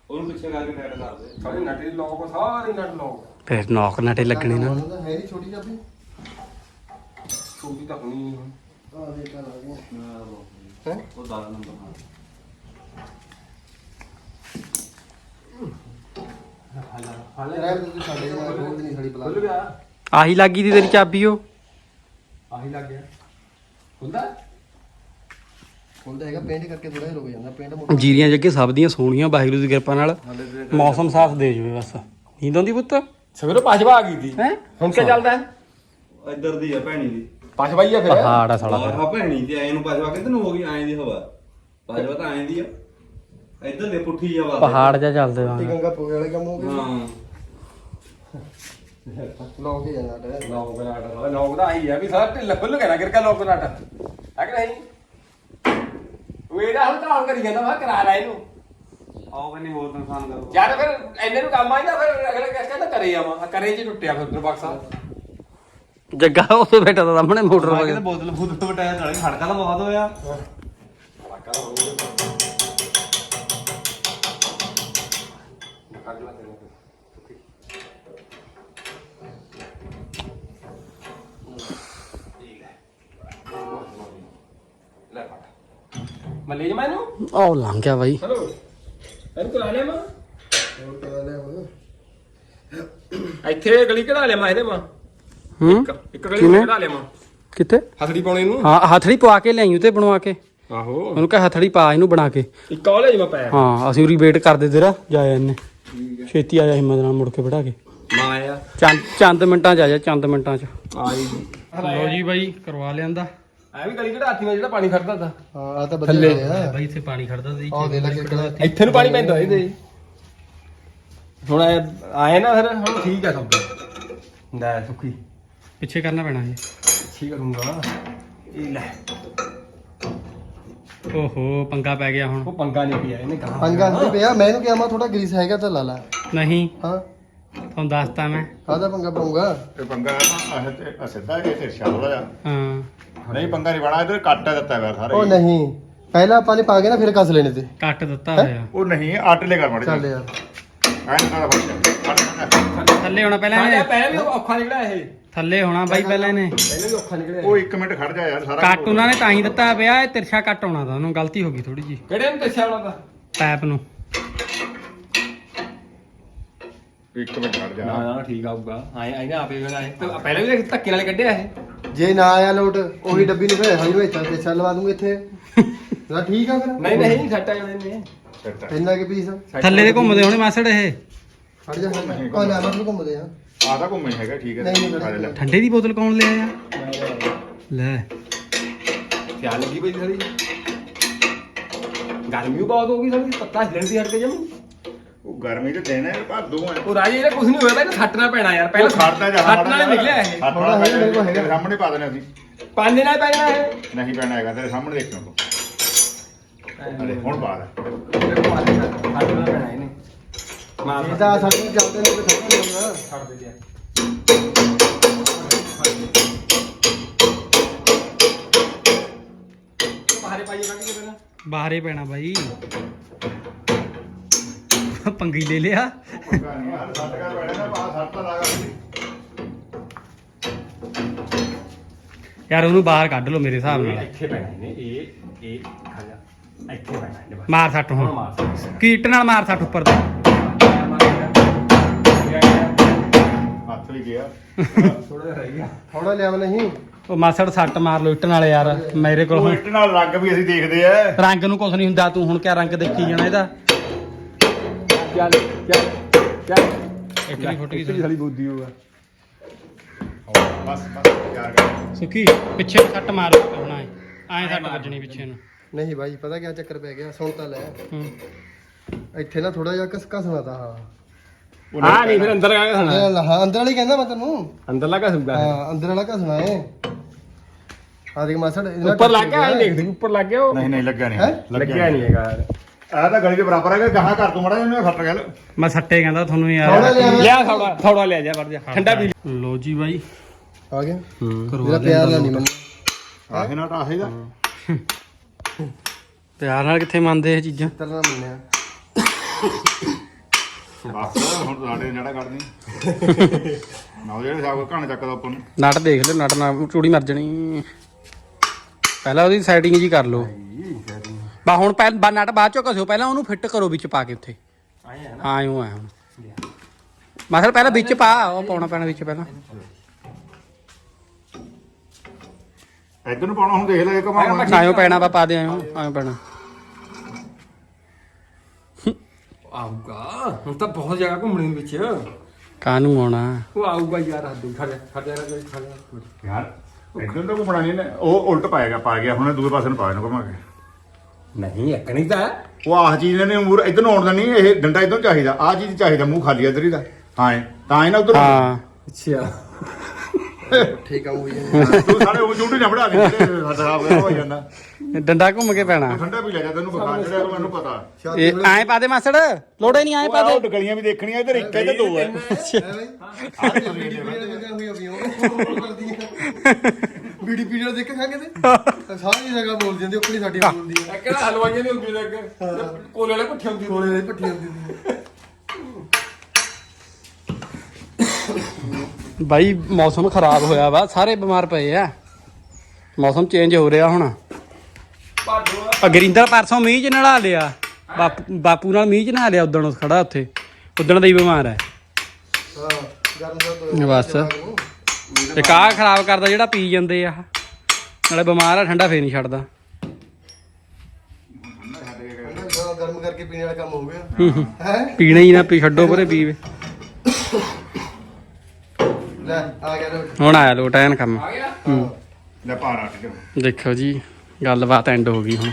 ਉਹਨੂੰ ਪਿੱਛੇ ਕਰਕੇ ਟੈਟ ਕਰ ਦੇ। ਸਾਰੇ ਨਟ ਦੀ ਲੋਕ ਸਾਰੇ ਨਟ ਲੋਕ ਫਿਰ ਨੌਕ ਨਟੇ ਲੱਗਣੇ ਨਾ। ਉਹਨਾਂ ਦਾ ਹੈ ਨਹੀਂ ਛੋਟੀ ਚਾਬੀ। ਛੋਟੀ ਤਾਂ ਹੋਣੀ ਨਹੀਂ ਆਹ ਦੇਖ ਲਾ ਗਿਆ। ਹੈ? ਉਹ 10 ਨੰਬਰ ਹਾਂ। ਰਹਿ ਤੂੰ ਸਾਡੇ ਨਾਲ ਖੋਲ ਨਹੀਂ ਸਾਡੀ ਖੁੱਲ ਪਲਾ ਗਿਆ ਆਹੀ ਲੱਗੀ ਦੀ ਤੇਰੀ ਚਾਬੀ ਉਹ। ਆਹੀ ਲੱਗ ਗਿਆ। ਖੁੱਲਦਾ? ਖੋਲਦਾ ਹੈਗਾ ਪੇਂਟ ਕਰਕੇ ਥੋੜਾ ਜਿਹਾ ਰੁਕ ਜਾਂਦਾ ਪੇਂਟ ਮੋਟਾ ਜੀਰੀਆਂ ਜੱਗੇ ਸਭ ਦੀਆਂ ਸੋਹਣੀਆਂ ਵਾਹਿਗੁਰੂ ਦੀ ਕਿਰਪਾ ਨਾਲ। ਮੌਸਮ ਸਾਥ ਦੇ ਜਵੇ ਬਸ। ਨੀਂਦ ਆਉਂਦੀ ਪੁੱਤ? ਸਵੇਰੋਂ ਪਾਸ਼ਵਾ ਆ ਗਈ ਸੀ ਹੈ? ਹੁਣ ਕੀ ਚੱਲਦਾ ਹੈ? ਇੱਧਰ ਦੀ ਆ ਭੈਣੀ ਦੀ। ਪਾਸ਼ਵਾ ਹੀ ਆ ਫਿਰ। ਪਹਾੜ ਆ ਸਾਲਾ ਫਿਰ। ਹਾਂ ਭੈਣੀ ਤੇ ਐ ਨੂੰ ਪਾਜਵਾ ਕਿੱਧਰ ਨੂੰ ਹੋ ਗਈ ਐਂ ਦੀ ਹਵਾ। ਪਾਜਵਾ ਤਾਂ ਐਂ ਦੀ ਆ। ਇੱਧਰ ਦੇ ਪੁੱਠੀ ਹਵਾ ਪਹਾੜ ਜਾ ਚੱਲਦੇ ਟੀ ਵਾਂਗ ਗੰਗਾ ਪੋਗੇ ਵਾਲੇ ਕੰਮ ਹੋ ਗਏ। ਹਾਂ। ਲੋਕ ਹੀ ਜਾਂਦਾ ਟੈ ਲੋਕ ਨਾਟ ਲੋਕ ਦਾ ਆਹੀ ਆ ਵੀ ਸਾਰਾ ਢਿੱਲ ਖੁੱਲ ਗਿਆ ਨਾ ਕਿਰਕਾ ਲੋਕ ਨਾਟ ਹੈ ਕਿ ਨਹੀਂ? ਉਹ ਇਹਦਾ ਹੁਣ ਤਾਂ ਕਰੀ ਜਾਂਦਾ ਵਾ ਕਰਾ ਲੈ ਇਹਨੂੰ। ਆਓ ਕਹਿੰਦੇ ਹੋਰ ਨੁਕਸਾਨ ਕਰੋ। ਯਾਰ ਫਿਰ ਐਨੇ ਨੂੰ ਕੰਮ ਆਈ ਨਾ ਫਿਰ ਅਗਲਾ ਕਹਿ ਕਹਿੰਦਾ ਕਰੇ ਆਵਾਂ ਕਰੇ ਜੀ ਟੁੱਟਿਆ ਫਿਰ ਉਧਰ ਬਕਸਾ ਜੱਗਾ ਉੱਥੇ ਬੈਠਾ ਤਾਂ ਸਾਹਮਣੇ ਮੋਟਰ ਬੋਤਲ ਬੋਤਲ ਵਟਾਇਆ ਨਾਲੇ ਖੜਕਾ ਤਾਂ ਬਹੁਤ ਹੋਇਆ। ਫੜ ਮੈਂ ਲੈ ਜਾਵਾਂ ਇਹਨੂੰ? ਆਹ ਲੰਘ ਗਿਆ ਬਾਈ। ਹਲੋ। ਇਹਨੂੰ ਕਰਾ ਲਿਆ ਮੈਂ? ਇੱਥੇ ਗਲੀ ਕਢਾ ਲਿਆ ਮੈਂ ਇਹਦੇ ਮਾਂ ਹੂੰ? ਇੱਕ ਇੱਕ ਗਲੀ ਕਿਵੇਂ? ਕਢਾ ਲਿਆ ਮੈਂ। ਕਿੱਥੇ? ਹਥੜੀ ਪਾਉਣੇ ਇਹਨੂੰ? ਹਾਂ ਹਥੜੀ ਪਵਾ ਕੇ ਲਿਆਈ ਉਤੇ ਬਣਵਾ ਕੇ। ਆਹੋ। ਉਹਨੂੰ ਕਹ ਹਥੜੀ ਪਾ ਇਹਨੂੰ ਬਣਾ ਕੇ। ਇੱਕ ਕਾਲਜ ਮੈਂ ਪਾਇਆ ਹਾਂ ਅਸੀਂ ਉਰੀ ਵੇਟ ਕਰਦੇ ਤੇਰਾ। ਜਾਇਆ ਇਹਨੇ। ਛੇਤੀ ਆ ਜਾ ਹਿੰਮਤ ਨਾਲ ਮੁੜ ਕੇ ਬਿਠਾ ਕੇ। ਮਾਂ ਆਇਆ। ਚੰਦ ਚੰਦ ਮਿੰਟਾਂ ਚ ਆ ਜਾ ਚੰਦ ਮਿੰਟਾਂ ਚ। ਆਈ ਲੋ ਜੀ ਬਾਈ ਕਰਵਾ ਲਿਆਂਦਾ। ਐ ਵੀ ਗਲੀ ਕਢਾਤੀ ਮੈਂ ਜਿਹੜਾ ਪਾਣੀ ਖੜਦਾ ਤਾ ਹਾਂ ਆ ਤਾਂ ਵਧੀਆ ਹੋਇਆ ਬਾਈ ਇੱਥੇ ਪਾਣੀ ਖੜਦਾ ਸੀ ਆਹ ਦੇ ਲੱਗੇ ਕਿਹੜਾ ਇੱਥੇ ਨੂੰ ਪਾਣੀ ਪੈਂਦਾ ਇਹਦੇ ਹੁਣ ਆਏ ਆਏ ਨਾ ਫਿਰ ਹੁਣ ਠੀਕ ਆ ਸਭ। ਕੁਝ ਲੈ ਸੁੱਖੀ। ਪਿੱਛੇ ਕਰਨਾ ਪੈਣਾ ਇਹ। ਠੀਕ ਕਰੂੰਗਾ। ਇਹ ਲੈ। ਓਹੋ ਪੰਗਾ ਪੈ ਗਿਆ ਹੁਣ। ਉਹ ਪੰਗਾ ਨਹੀਂ ਪਿਆ ਇਹਨੇ ਕਹਾ। ਪੰਗਾ ਨਹੀਂ ਪਿਆ ਮੈਂ ਇਹਨੂੰ ਕਿਹਾ ਮੈਂ ਥੋੜਾ ਗਰੀਸ ਹੈਗਾ ਤਾਂ ਲਾ ਲਾ। ਨਹੀਂ। ਹਾਂ। ਤੁਹਾਨੂੰ ਦੱਸਤਾ ਮੈਂ। ਕਾਹਦਾ ਪੰਗਾ ਪਾਉਂਗਾ ਇਹ ਪੰਗਾ ਆਹ ਤੇ ਸਿੱਧਾ ਇਹ ਤੇ ਸ਼ਾਲਾ ਆ। ਹਾਂ। ਨਹੀਂ ਪੰਗਾ ਨਹੀਂ ਬਣਾ ਇਧਰ ਕੱਟ ਦਿੱਤਾ ਹੋਇਆ ਸਾਰਾ ਉਹ। ਨਹੀਂ ਪਹਿਲਾਂ ਆਪਾਂ ਨੇ ਪਾ ਕੇ ਨਾ ਫਿਰ ਕੱਸ ਲੈਣੇ ਤੇ। ਕੱਟ ਦਿੱਤਾ ਹੋਇਆ। ਉਹ ਨਹੀਂ ਆਟਲੇ ਕਰ ਮੜ ਚੱਲ ਯਾਰ। ਐਂ ਤਾਂ ਫੜ ਥੱਲੇ ਹੋਣਾ ਪਹਿਲਾਂ ਇਹਨੇ? ਪਹਿਲਾਂ ਵੀ ਔਖਾ ਨਿਕਲਿਆ ਇਹ। ਥੱਲੇ ਹੋਣਾ ਬਾਈ ਪਹਿਲਾਂ ਇਹਨੇ। ਪਹਿਲਾਂ ਵੀ ਔਖਾ ਨਿਕਲਿਆ ਉਹ 1 ਮਿੰਟ ਖੜ ਜਾ ਯਾਰ ਸਾਰਾ ਕੱਟ ਉਹਨਾਂ ਨੇ ਤਾਂ ਹੀ ਦਿੱਤਾ ਪਿਆ ਇਹ ਤਿਰਛਾ ਕੱਟ ਹੋਣਾ ਤਾਂ ਉਹਨੂੰ ਗਲਤੀ ਹੋ ਗਈ ਥੋੜੀ ਜੀ ਕਿਹੜੇ ਨੂੰ ਦੱਸਿਆ ਉਹਨਾਂ ਦਾ ਪੈਪ ਨੂੰ। 1 ਮਿੰਟ ਖੜ ਜਾ। ਨਾ ਨਾ ਠੀਕ ਆਊਗਾ। ਆਏ ਆਏ ਨਾ ਆਪੇ ਬਣਾਏ ਤੇ ਪਹਿਲਾਂ ਵੀ ਦੇਖ ਧੱਕੇ ਨਾਲ ਕੱਢਿਆ ਇਹ। ਜੇ ਨਾ ਆਇਆ ਲੋਟ ਉਹੀ ਡੱਬੀ ਨੂੰ ਫਿਰ ਹਲੀ ਵਿੱਚ ਤੇ ਚੱਲ ਲਵਾ ਦੂੰਗੇ ਇੱਥੇ। ਨਾ ਠੀਕ ਆ ਫਿਰ। ਨਹੀਂ ਨਹੀਂ ਸੱਟ ਆ ਜਾਣੇ ਨੇ। ਸੈੱਟ ਇੰਨਾ ਕੇ ਪੀਸ ਥੱਲੇ ਦੇ ਘੁੰਮਦੇ ਹੋਣੇ ਮਾਸੜ ਇਹ। ਹਟ ਜਾ। ਕੋਈ ਨਾ ਮਤਲਬ ਘੁੰਮਦੇ ਆ। ਆਦਾ ਘੁੰਮੇ ਹੈਗਾ ਠੀਕ ਹੈ ਨਹੀਂ, ਨਹੀਂ, ਖਾ ਲੈ ਠੰਡੇ ਦੀ ਬੋਤਲ ਕੌਣ ਲੈ। ਲੱਗੀ ਸਾਰੀ। ਗਰਮੀ ਵੀ ਬਹੁਤ ਹੋ ਗਈ ਸਾਰੀ ਪੱਤਾ ਹਿਲਣ ਦੀ ਹਟ ਕੇ ਜਮ। ਉਹ ਗਰਮੀ ਤੇ ਦੇਣਾ ਹੈ ਪਰ ਦੋ ਹੈ। ਉਹ ਰਾਜੀ ਇਹਦਾ ਕੁਝ ਨਹੀਂ ਹੋਇਆ ਇਹਨੂੰ ਛੱਟਣਾ ਪੈਣਾ ਯਾਰ ਪਹਿਲਾਂ ਖੜਦਾ ਜਾ ਛੱਟਣਾ ਨਹੀਂ ਨਿਕਲਿਆ ਇਹ। ਥੋੜ੍ਹਾ ਹੈਗਾ, ਮੇਰੇ ਕੋਲ ਹੈਗਾ। ਸਾਹਮਣੇ ਪਾ ਦੇਣਾ ਅਸੀਂ। ਪੰਜ ਨਾਲ ਪੈਣਾ ਇਹ। ਨਹੀਂ ਪੈਣਾ ਹੈਗਾ ਤੇਰੇ ਸਾਹਮਣੇ ਦੇਖਣਾ ਤੂੰ। ਅਰੇ ਹੁਣ ਪਾ ਲੈ ਛੱਟਣਾ ਪੈਣਾ ਇਹਨੇ। ਮਾਰ ਇਹ ਤਾਂ ਸਾਡੇ ਚੱਲਦੇ ਨੇ ਤੇ ਖਤਮ ਹੋ ਜਾਣਾ ਛੱਡ ਦੇ ਦਿਆ। ਬਾਹਰੇ ਪਾਈਏ ਕੱਢ ਕੇ ਪਹਿਲਾਂ। ਬਾਹਰੇ ਪੈਣਾ ਬਾਈ। ਪੰਗੀ ਲੈ ਲਿਆ। ਪੰਗਾ ਨਹੀਂ ਯਾਰ ਸੱਟ ਕਰ ਬੈਠਾ ਨਾ ਪਾ ਸੱਟ ਤਾਂ ਲਾਗਾ ਸੀ ਯਾਰ ਉਹਨੂੰ ਬਾਹਰ ਕੱਢ ਲਓ ਮੇਰੇ ਹਿਸਾਬ ਨਾਲ। ਇੱਥੇ ਪੈਣਾ ਇਹਨੇ ਇਹ ਇਹ ਖਾ ਜਾ। ਇੱਥੇ ਪੈਣਾ ਇਹਨੇ ਬਸ। ਮਾਰ ਸੱਟ ਹੁਣ। ਕੀਟ ਨਾਲ ਮਾਰ ਸੱਟ ਉੱਪਰ ਤੋਂ? ਹੱਥ ਵੀ ਗਿਆ। ਥੋੜਾ ਜਿਹਾ ਰਹਿ ਗਿਆ ਥੋੜਾ ਲਿਆ ਨਹੀਂ। ਉਹ ਮਾਸੜ ਸੱਟ ਮਾਰ ਲੋ ਇੱਟ ਨਾਲ ਯਾਰ ਮੇਰੇ ਕੋਲ ਉਹ ਹੁਣ ਇੱਟ ਨਾਲ ਰੰਗ ਵੀ ਅਸੀਂ ਦੇਖਦੇ ਆ। ਰੰਗ ਨੂੰ ਕੁਝ ਨਹੀਂ ਹੁੰਦਾ ਤੂੰ ਹੁਣ ਕਿਆ ਰੰਗ ਦੇਖੀ ਜਾਣਾ ਇਹਦਾ? ਚੱਲ ਚੱਲ ਚੱਲ। ਇੱਟ ਵੀ ਫੁੱਟ ਗਈ ਸਾਲੀ ਬੁੱਧੀ ਹੋਗਾ ਬਸ ਬਸ ਯਾਰ ਕਰ। ਸੁੱਕੀ ਪਿੱਛੇ ਸੱਟ ਮਾਰ ਹੁਣ ਐ ਐ ਸੱਟ ਵੱਜਣੀ ਪਿੱਛੇ ਨੂੰ। ਨਹੀਂ ਭਾਈ ਪਤਾ ਕੀ ਚੱਕਰ ਪੈ ਗਿਆ? ਸੁਣ ਤਾਂ ਲੈ। ਹੂੰ। ਇੱਥੇ ਨਾ ਥੋੜਾ ਜਿਹਾ ਕਸ ਕਸਣਾ ਤਾਂ ਹਾਂ। ਹਾਂ ਨਹੀਂ ਫਿਰ ਅੰਦਰ ਆ ਕੇ ਖਾਣਾ ਇਹ ਹਾਂ ਅੰਦਰ ਵਾਲੀ ਕਹਿੰਦਾ ਮੈਂ ਤੈਨੂੰ। ਅੰਦਰਲਾ ਕਾ ਸੁਗਾ ਹਾਂ ਅੰਦਰ ਵਾਲਾ ਕਸਣਾ ਏ। ਆ ਦੇਖ ਮਾਸੜ ਇਹਦਾ ਉੱਪਰ ਲੱਗ ਗਿਆ ਐਂ ਦੇਖਦੇ ਉੱਪਰ ਲੱਗ ਗਿਆ ਉਹ। ਨਹੀਂ ਨਹੀਂ ਲੱਗਿਆ ਹੈਂ? ਨਹੀਂ ਲੱਗਿਆ ਨਹੀਂ ਹੈਗਾ। ਯਾਰ ਆ ਤਾਂ ਗਲੀ ਦੇ ਬਰਾਬਰ ਹੈਗਾ ਗਾਹਾਂ ਕਰ ਤੂੰ ਮੜਾ ਉਹਨੇ ਫੱਟ ਗਿਆ ਲੈ। ਮੈਂ ਸੱਟੇ ਕਹਿੰਦਾ ਤੁਹਾਨੂੰ ਯਾਰ। ਲਿਆ ਥੋੜਾ ਥੋੜਾ ਲਿਆ ਜਾ ਵੜ ਜਾ। ਠੰਡਾ ਪੀ ਲੋ। ਜੀ ਬਾਈ। ਆ ਗਿਆ? ਕਰਵਾ ਮੇਰਾ ਪਿਆਰ ਨਾਲ ਨਹੀਂ ਮੰਨ। ਆਹੇ ਨਾ ਆਹੇ ਦਾ ਪਿਆਰ ਨਾਲ ਕਿੱਥੇ ਮੰਨਦੇ ਇਹ ਚੀਜ਼ਾਂ? ਤਰਨਾ ਮੰਨਿਆ ਬਸ ਹੁਣ ਸਾਡੇ ਨੜਾ ਕੱਢਦੀ। ਨਾ ਉਹ ਜਿਹੜੇ ਸਾਬ ਕਹਾਣ ਚੱਕਦਾ ਉੱਪਰ ਨੂੰ। ਨਟ ਦੇਖ ਲੈ ਨਟ ਨਾਲ ਚੂੜੀ ਮਰ ਜਣੀ। ਪਹਿਲਾਂ ਉਹਦੀ ਸੈਟਿੰਗ ਜੀ ਕਰ ਲਓ। ਬਾ ਹੁਣ ਪਹਿਲ ਬਾ ਨਟ ਬਾਅਦ ਚੋਂ ਘਸਿਓ ਪਹਿਲਾਂ ਉਹਨੂੰ ਫਿੱਟ ਕਰੋ ਵਿੱਚ ਪਾ ਕੇ ਉੱਥੇ। ਹਾਂ ਇਉਂ ਆ ਹੁਣ। ਮਸਲ ਪਹਿਲਾਂ ਵਿੱਚ ਪਾ ਉਹ ਪਾਉਣਾ ਪੈਣਾ ਵਿੱਚ ਪਹਿਲਾਂ। ਇੱਧਰ ਨੂੰ ਪਾਉਣਾ ਹੁਣ ਦੇਖ ਲੈ ਕਮਾ ਆਇਓ ਪੈਣਾ ਬਾ ਪਾ ਦੇ ਆਇਓ ਆਇਓ ਪੈਣਾ। ਆਊਗਾ ਹੁਣ ਤਾਂ ਬਹੁਤ ਜਗ੍ਹਾ ਘੁੰਮਣੇ ਦੇ ਵਿੱਚ। ਕਾਹਨੂੰ ਆਉਣਾ? ਉਹ ਆਊਗਾ ਯਾਰ ਹੱਦ ਖੜ ਜਾ ਖੜ ਜਾ ਖੜ ਜਾ ਯਾਰ ਇੱਧਰ ਤਾਂ ਘੁੰਮਣਾ ਨਹੀਂ ਨੇ ਉਹ ਉਲਟ ਪਾਏਗਾ ਪਾ ਗਿਆ ਹੁਣ ਦੂਏ ਪਾਸੇ ਨੂੰ ਪਾ ਇਹਨੂੰ ਘੁਮਾ ਕੇ। ਨਹੀਂ ਇੱਕ ਨਹੀਂ ਤਾਂ। ਉਹ ਆਹ ਚੀਜ਼ ਨੇ ਮੂਰ ਇੱਧਰ ਨੂੰ ਆਉਣ ਦਾ ਨਹੀਂ ਇਹ ਡੰਡਾ ਇੱਧਰ ਨੂੰ ਚਾਹੀਦਾ ਆਹ ਚੀਜ਼ ਚਾਹੀਦਾ ਮੂੰਹ ਖਾਲੀ ਇੱਧਰ ਹੀ ਦਾ। ਹਾਂ ਤਾਂ ਇਹ ਨਾ ਉਧਰ। ਹਾਂ। ਅੱਛਾ। ਠੀਕ ਆ ਜਾਂਦੇ। ਤੂੰ ਸਾਰੇ ਉਹ ਛੋਟੇ ਨਾ ਬੜਾ ਦੇ ਜਿਹੜੇ ਖਰਾਬ ਹੋ ਜਾਂਦਾ। ਡੰਡਾ ਘੁੰਮ ਕੇ ਪੈਣਾ। ਠੰਡਾ ਵੀ ਲੈ ਜਾ ਤੈਨੂੰ ਬੁਖਾਰ ਜਿਹੜਾ ਮੈਨੂੰ ਪਤਾ। ਇਹ ਐਂ ਪਾ ਦੇ ਮਾਸੜ ਲੋੜੇ ਨਹੀਂ ਐਂ ਪਾ ਦੇ। ਗਲੀਆਂ ਵੀ ਦੇਖਣੀਆਂ ਇੱਧਰ ਇੱਕ ਹੈ ਤੇ ਦੋ ਹੈ ਬੀਡੀ ਪੀੜੀ ਦੇਖ ਕੇ ਖਾਂਗੇ ਤੇ ਸਾਰੀ ਜਗ੍ਹਾ ਬੋਲ ਜਾਂਦੀ ਆਪਣੀ ਸਾਡੀ ਬੋਲਦੀ ਆ। ਕਿਹੜਾ ਹਲਵਾਈਆਂ ਦੀ ਹੁੰਦੀ ਲੱਗ ਕੋਲੇ ਵਾਲੇ ਪੁੱਠੇ ਹੁੰਦੀ ਕੋਲੇ ਦੀ ਪੱਟੀ ਹੁੰਦੀ ਬਾਈ ਮੌਸਮ ਖਰਾਬ ਹੋਇਆ ਵਾ ਸਾਰੇ ਬਿਮਾਰ ਪਏ ਆ। ਮੌਸਮ ਚੇਂਜ ਹੋ ਰਿਹਾ ਹੁਣ। ਆ ਗਰਿੰਦਰ ਪਰਸੋਂ ਮੀਂਹ ਚ ਨਲਾ ਲਿਆ। ਬਾਪੂ ਨਾਲ ਮੀਂਹ ਚ ਨਹਾ ਲਿਆ ਉਸ ਖੜਾ ਉੱਥੇ। ਉਦਣ ਦਾ ਹੀ ਬਿਮਾਰ ਹੈ। ਬਸ। ਤੇ ਕਾਹ ਖਰਾਬ ਕਰਦਾ ਜਿਹੜਾ ਪੀ ਜਾਂਦੇ ਆ। ਨਾਲੇ ਬਿਮਾਰ ਆ ਠੰਡਾ ਫੇਰ ਨਹੀਂ ਛੱਡਦਾ। ਗਰਮ ਕਰਕੇ ਪੀਣੇ ਵਾਲਾ ਕੰਮ ਹੋ ਗਿਆ। ਹੈ ਪੀਣਾ ਹੀ ਨਾ ਪੀ ਛੱਡੋ ਪਰੇ ਪੀਵੇ ਲੈ ਆ ਗਿਆ ਲੋ ਹੁਣ ਆਇਆ ਲੋਟ ਐਨ ਕੰਮ। ਆ ਗਿਆ? ਲੈ ਕੇ ਦੇਖੋ ਜੀ ਗੱਲਬਾਤ ਐਂਡ ਹੋ ਗਈ ਹੁਣ।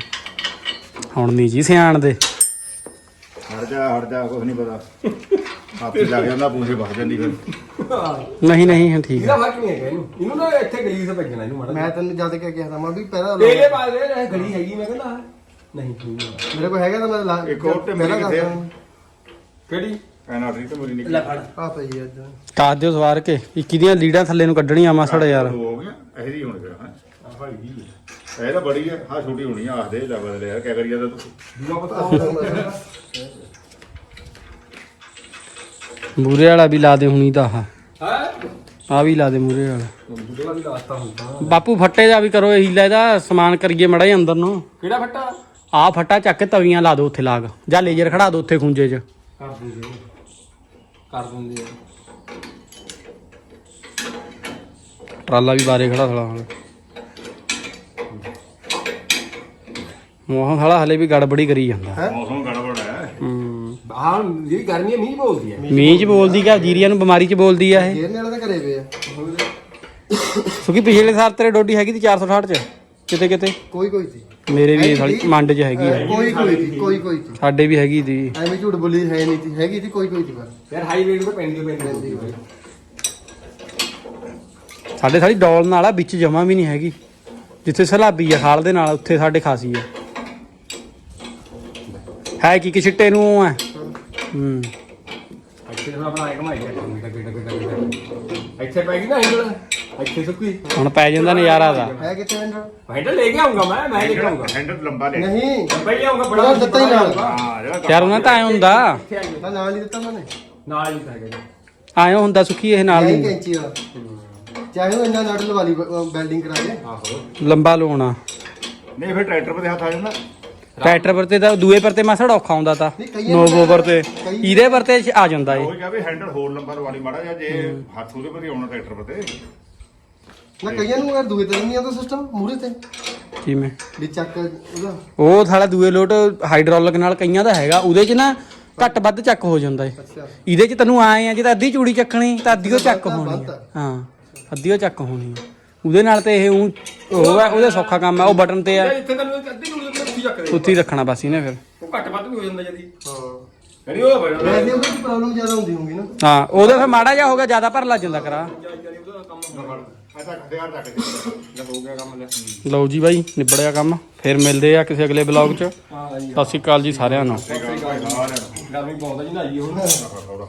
ਹੁਣ ਨਹੀਂ ਜੀ ਸਿਆਣ ਦੇ। ਹਟ ਜਾ ਹਟ ਜਾ ਕੁਝ ਨਹੀਂ ਪਤਾ। ਆਪੇ ਲੱਗ ਜਾਂਦਾ ਪੂੰਛੇ ਵਸ ਜਾਂਦੀ ਫਿਰ। ਨਹੀਂ ਨਹੀਂ ਹਾਂ ਠੀਕ ਇਹਦਾ ਫ਼ਰਕ ਨਹੀਂ ਹੈਗਾ ਇਹਨੂੰ। ਇਹਨੂੰ ਨਾ ਇੱਥੇ ਗਲੀ ਸੇ ਭੇਜਣਾ ਇਹਨੂੰ ਮਾੜਾ ਮੈਂ ਤੈਨੂੰ ਜਦ ਕਿ ਕਿਹਾ ਤਾਂ ਮੈਂ ਵੀ ਪਹਿਲਾਂ ਲੈ ਲੈ ਪਾ ਦੇ ਇਹ ਗਲੀ ਹੈਗੀ ਮੈਂ ਕਹਿੰਦਾ ਨਹੀਂ। ਮੇਰੇ ਕੋਲ ਹੈਗਾ ਤਾਂ ਮੈਂ ਲਾ ਇੱਕ ਹੋਰ ਤੇ ਮੇਰੀ ਪਹਿਲਾਂ ਕਿੱਥੇ ਆ? ਦੱਸਦਾ। ਕਿਹੜੀ? ਮੇਰੀ ਨਿਕਲ। ਆ ਪਈ ਕਾਦ ਦਿਓ ਸਵਾਰ ਕੇ। ਇੱਕੀ ਦੀਆਂ ਲੀਡਾਂ ਥੱਲੇ ਨੂੰ ਕੱਢਣੀਆਂ ਮਾਸੜ ਯਾਰ ਹੋ ਗਿਆ ਇਹ ਜੀ ਹੁਣ ਗਿਆ ਹਾਂ। ਇਹ ਤਾਂ ਬੜੀ ਹੈ ਹਾਂ ਛੋਟੀ ਹੋਣੀ ਆ ਆਖਦੇ ਲੈ ਬਦਲੇ ਯਾਰ ਕਿਆ ਕਰੀਏ ਤਾਂ ਤੂੰ? ਦੂਆ ਪਤਾ ਮੂਰੇ ਵਾਲਾ ਵੀ ਲਾ ਦੇ ਹੁਣੀ ਤਾਂ ਆਹ। ਹੈ? ਆ ਵੀ ਲਾ ਦੇ ਮੂਰੇ ਵਾਲਾ। ਹੁੰਦਾ ਬਾਪੂ ਫੱਟੇ ਦਾ ਵੀ ਕਰੋ ਹੀਲਾ ਇਹਦਾ ਸਮਾਨ ਕਰੀਏ ਮੜਾ ਹੀ ਅੰਦਰ ਨੂੰ। ਕਿਹੜਾ ਫੱਟਾ? ਆ ਫੱਟਾ ਚੱਕ ਕੇ ਤਵੀਆਂ ਲਾ ਦੋ ਉੱਥੇ ਲਾਗ। ਜਾਂ ਲੇਜ਼ਰ ਖੜਾ ਦੋ ਉੱਥੇ ਖੁੰਝੇ 'ਚ। ਕਰ ਦੂੰਗੇ ਕਰ ਦੂੰਗੇ ਟਰਾਲਾ ਵੀ ਬਾਰੇ ਖੜਾ ਥਲਾ ਹੁਣ। ਮੋਹਨ ਥਲਾ ਹਲੇ ਵੀ ਗੜਬੜੀ ਕਰੀ ਜਾਂਦਾ। ਮੌਸਮ ਗੜਬੜ ਹੈ। ਹੂੰ। ਜਿਹੜੀ ਗਰਮੀ ਹੈ ਮੀਂਹ ਬੋਲਦੀ ਹੈ। ਮੀਂਹ 'ਚ ਬੋਲਦੀ ਕਿ ਜੀਰੀਆਂ ਨੂੰ ਬਿਮਾਰੀ 'ਚ ਬੋਲਦੀ ਆ ਇਹ। ਗੇਰਨੇ ਵਾਲੇ ਤਾਂ ਘਰੇ ਪਏ ਆ। ਪਿਛਲੇ ਸਾਲ ਤੇਰੇ ਡੋਡੀ ਹੈਗੀ ਸੀ 460 'ਚ। ਕਿਤੇ ਕਿਤੇ? ਕੋਈ ਕੋਈ ਸੀ। ਮੇਰੇ ਵੀ ਸਾਲੀ ਮੰਡ 'ਚ ਹੈਗੀ ਆ। ਕੋਈ ਕੋਈ ਸੀ ਕੋਈ ਕੋਈ ਸੀ। ਸਾਡੇ ਵੀ ਹੈਗੀ ਦੀ ਐਵੇਂ ਝੂਠ ਬੋਲੀ ਹੈ ਨਹੀਂ ਸੀ। ਹੈਗੀ ਸੀ ਕੋਈ ਕੋਈ ਸੀ ਪਰ ਯਾਰ ਹਾਈ ਰੇਟ ਤੇ ਪੈਂਦੀ ਪੈਂਦੀ ਹੈ ਸਾਡੇ ਸਾਡੀ ਡੋਲ ਨਾਲ ਆ ਵਿੱਚ ਜਮਾ ਵੀ ਨਹੀਂ ਹੈਗੀ। ਜਿੱਥੇ ਸਲਾਬੀ ਆ ਖਾਲ ਦੇ ਨਾਲ ਉੱਥੇ ਸਾਡੇ ਖਾਸੀ ਆ। ਹੈ ਕੀ ਕਿ ਛਿੱਟੇ ਨੂੰ ਆ ਹੂੰ। ਇੱਥੇ ਆਪਣਾ ਇੱਕ ਮਾਈ ਗਿਆ ਟੱਕ ਟੱਕ ਟੱਕ ਇੱਥੇ ਪੈ ਗਈ ਨਾ ਹੈਂਡਲ ਇੱਥੇ ਸੁੱਕੀ ਹੁਣ ਪੈ ਜਾਂਦਾ ਨਜ਼ਾਰਾ ਦਾ। ਹੈ ਕਿੱਥੇ ਹੈਂਡਲ ਹੈਂਡਲ ਲੈ ਕੇ ਆਉਂਗਾ ਮੈਂ ਮੈਂ ਲੈ ਕੇ ਆਉਂਗਾ ਹੈਂਡਲ ਲੰਬਾ ਲੈ। ਨਹੀਂ। ਪਹਿਲੇ ਆਉਂਗਾ ਬੜਾ ਬੜਾ ਦਿੱਤਾ ਹੀ ਨਾਲ। ਹਾਂ ਜਿਹੜਾ ਯਾਰ ਉਹਨਾਂ ਤਾਂ ਐ ਹੁੰਦਾ। ਇੱਥੇ ਆ ਗਿਆ ਤਾਂ ਨਾਲ ਨਹੀਂ ਦਿੱਤਾ ਉਹਨਾਂ ਨੇ। ਨਾਲ ਹੀ ਹੈਗਾ ਜੀ ਆਇਓ ਹੁੰਦਾ ਸੁੱਕੀ ਇਹ ਨਾਲ ਨਹੀਂ ਨੂੰ ਕੈਂਚੀ ਵਾਲਾ ਚਾਹੇ ਉਹ ਇੰਨਾ ਨਟ ਲਵਾ ਲਈ ਬੈਲਡਿੰਗ ਕਰਾ ਕੇ। ਆਹੋ। ਲੰਬਾ ਲੋਣਾ ਨਹੀਂ ਫਿਰ ਟਰੈਕਟਰ 'ਤੇ ਹੱਥ ਆ ਜਾਂਦਾ। ਟਰੈਕਟਰ ਪਰ ਤੇ ਤਾਂ ਦੂਏ ਪਰ ਤੇ ਮਸੜ ਔਖਾ ਹੁੰਦਾ ਤਾਂ। ਨੋਵੋ ਪਰ ਤੇ ਕਈ- ਇਹਦੇ ਪਰ ਤੇ ਆ ਜਾਂਦਾ ਏ ਉਹ ਕਿਹਾ ਵੀ ਹੈਂਡਲ ਹੋਰ ਲੰਬਾ ਲਵਾਲੀ ਮਾੜਾ ਜਿਹਾ ਜੇ ਹੱਥ ਉਹਦੇ ਪਰ ਹੀ ਆਉਣਾ ਟਰੈਕਟਰ 'ਤੇ। ਨਾ ਕਈਆਂ ਨੂੰ ਯਾਰ ਦੂਏ ਤੇ ਨਹੀਂ ਆਉਂਦਾ ਸਿਸਟਮ ਮੂਰੇ ਤੇ। ਕਿਵੇਂ? ਵੀ ਚੱਕ ਉਹਦਾ। ਉਹ ਸਾਲਾ ਦੂਏ ਲੋਟ ਹਾਈਡ੍ਰੋਲਿਕ ਨਾਲ ਕਈਆਂ ਦਾ ਹੈਗਾ ਉਹਦੇ 'ਚ ਨਾ ਘੱਟ ਵੱਧ ਚੱਕ ਹੋ ਜਾਂਦਾ ਏ। ਅੱਛਾ। ਇਹਦੇ 'ਚ ਤੈਨੂੰ ਆਏ ਆ ਜੇ ਤਾਂ ਅੱਧੀ ਚੂੜੀ ਚੱਕਣੀ ਤਾਂ ਅੱਧੀ ਉਹ ਚੱਕ ਬੰਦ ਆ, ਹੋਣੀ ਬੰਦ ਆ। ਆ। ਹਾਂ ਅੱਧੀ ਉਹ ਚੱਕ ਹੋਣੀ ਆ। ਉਹਦੇ ਨਾਲ ਤੇ ਇਹ ਊਂ ਉਹ ਹੈ ਉਹਦੇ ਸੌਖਾ ਕੰਮ ਆ ਉਹ ਬਟਨ ਤੇ ਆ। ਇੱਥੇ ਤੈਨੂੰ ਅੱਧੀ ਨੂੰ ਤੇ ਉੱਥੇ ਚੱਕ ਦੇ। ਉੱਥੇ ਹੀ ਰੱਖਣਾ ਬਸ ਇਹਨੇ ਫਿਰ। ਉਹ ਘੱਟ ਵੱਧ ਵੀ ਹੋ ਜਾਂਦਾ ਜਦੀ। ਹਾਂ। ਯਾਨੀ ਉਹ ਬੜਾ ਵੈਸੇ ਉਹਦੀ ਪ੍ਰੋਬਲਮ ਜ਼ਿਆਦਾ ਹੁੰਦੀ ਹੋਊਗੀ ਨਾ। ਹਾਂ ਉਹਦੇ ਫਿਰ ਮਾੜਾ ਜਿਹਾ ਹੋਗਾ ਜ਼ਿਆਦਾ ਭਰ ਲੱਗ ਜਾਂਦਾ ਕਰਾ। ਐਸਾ ਹਥਿਆਰ ਰੱਖ ਦੇ। ਹੋ ਗਿਆ ਕੰਮ ਲੈ। ਲਓ ਜੀ ਬਾਈ ਨਿਬੜਿਆ ਕੰਮ। ਫਿਰ ਮਿਲਦੇ ਆ ਕਿਸੇ ਅਗਲੇ ਬਲੌਗ 'ਚ। ਹਾਂ ਜੀ ਸਤਿ ਸ਼੍ਰੀ ਅਕਾਲ ਜੀ ਸਾਰਿਆਂ ਨੂੰ। ਗਰਮੀ ਬਹੁਤ ਹੈ ਜੀ ਨਾ ਜੀ ਹੁਣ ਥੋੜਾ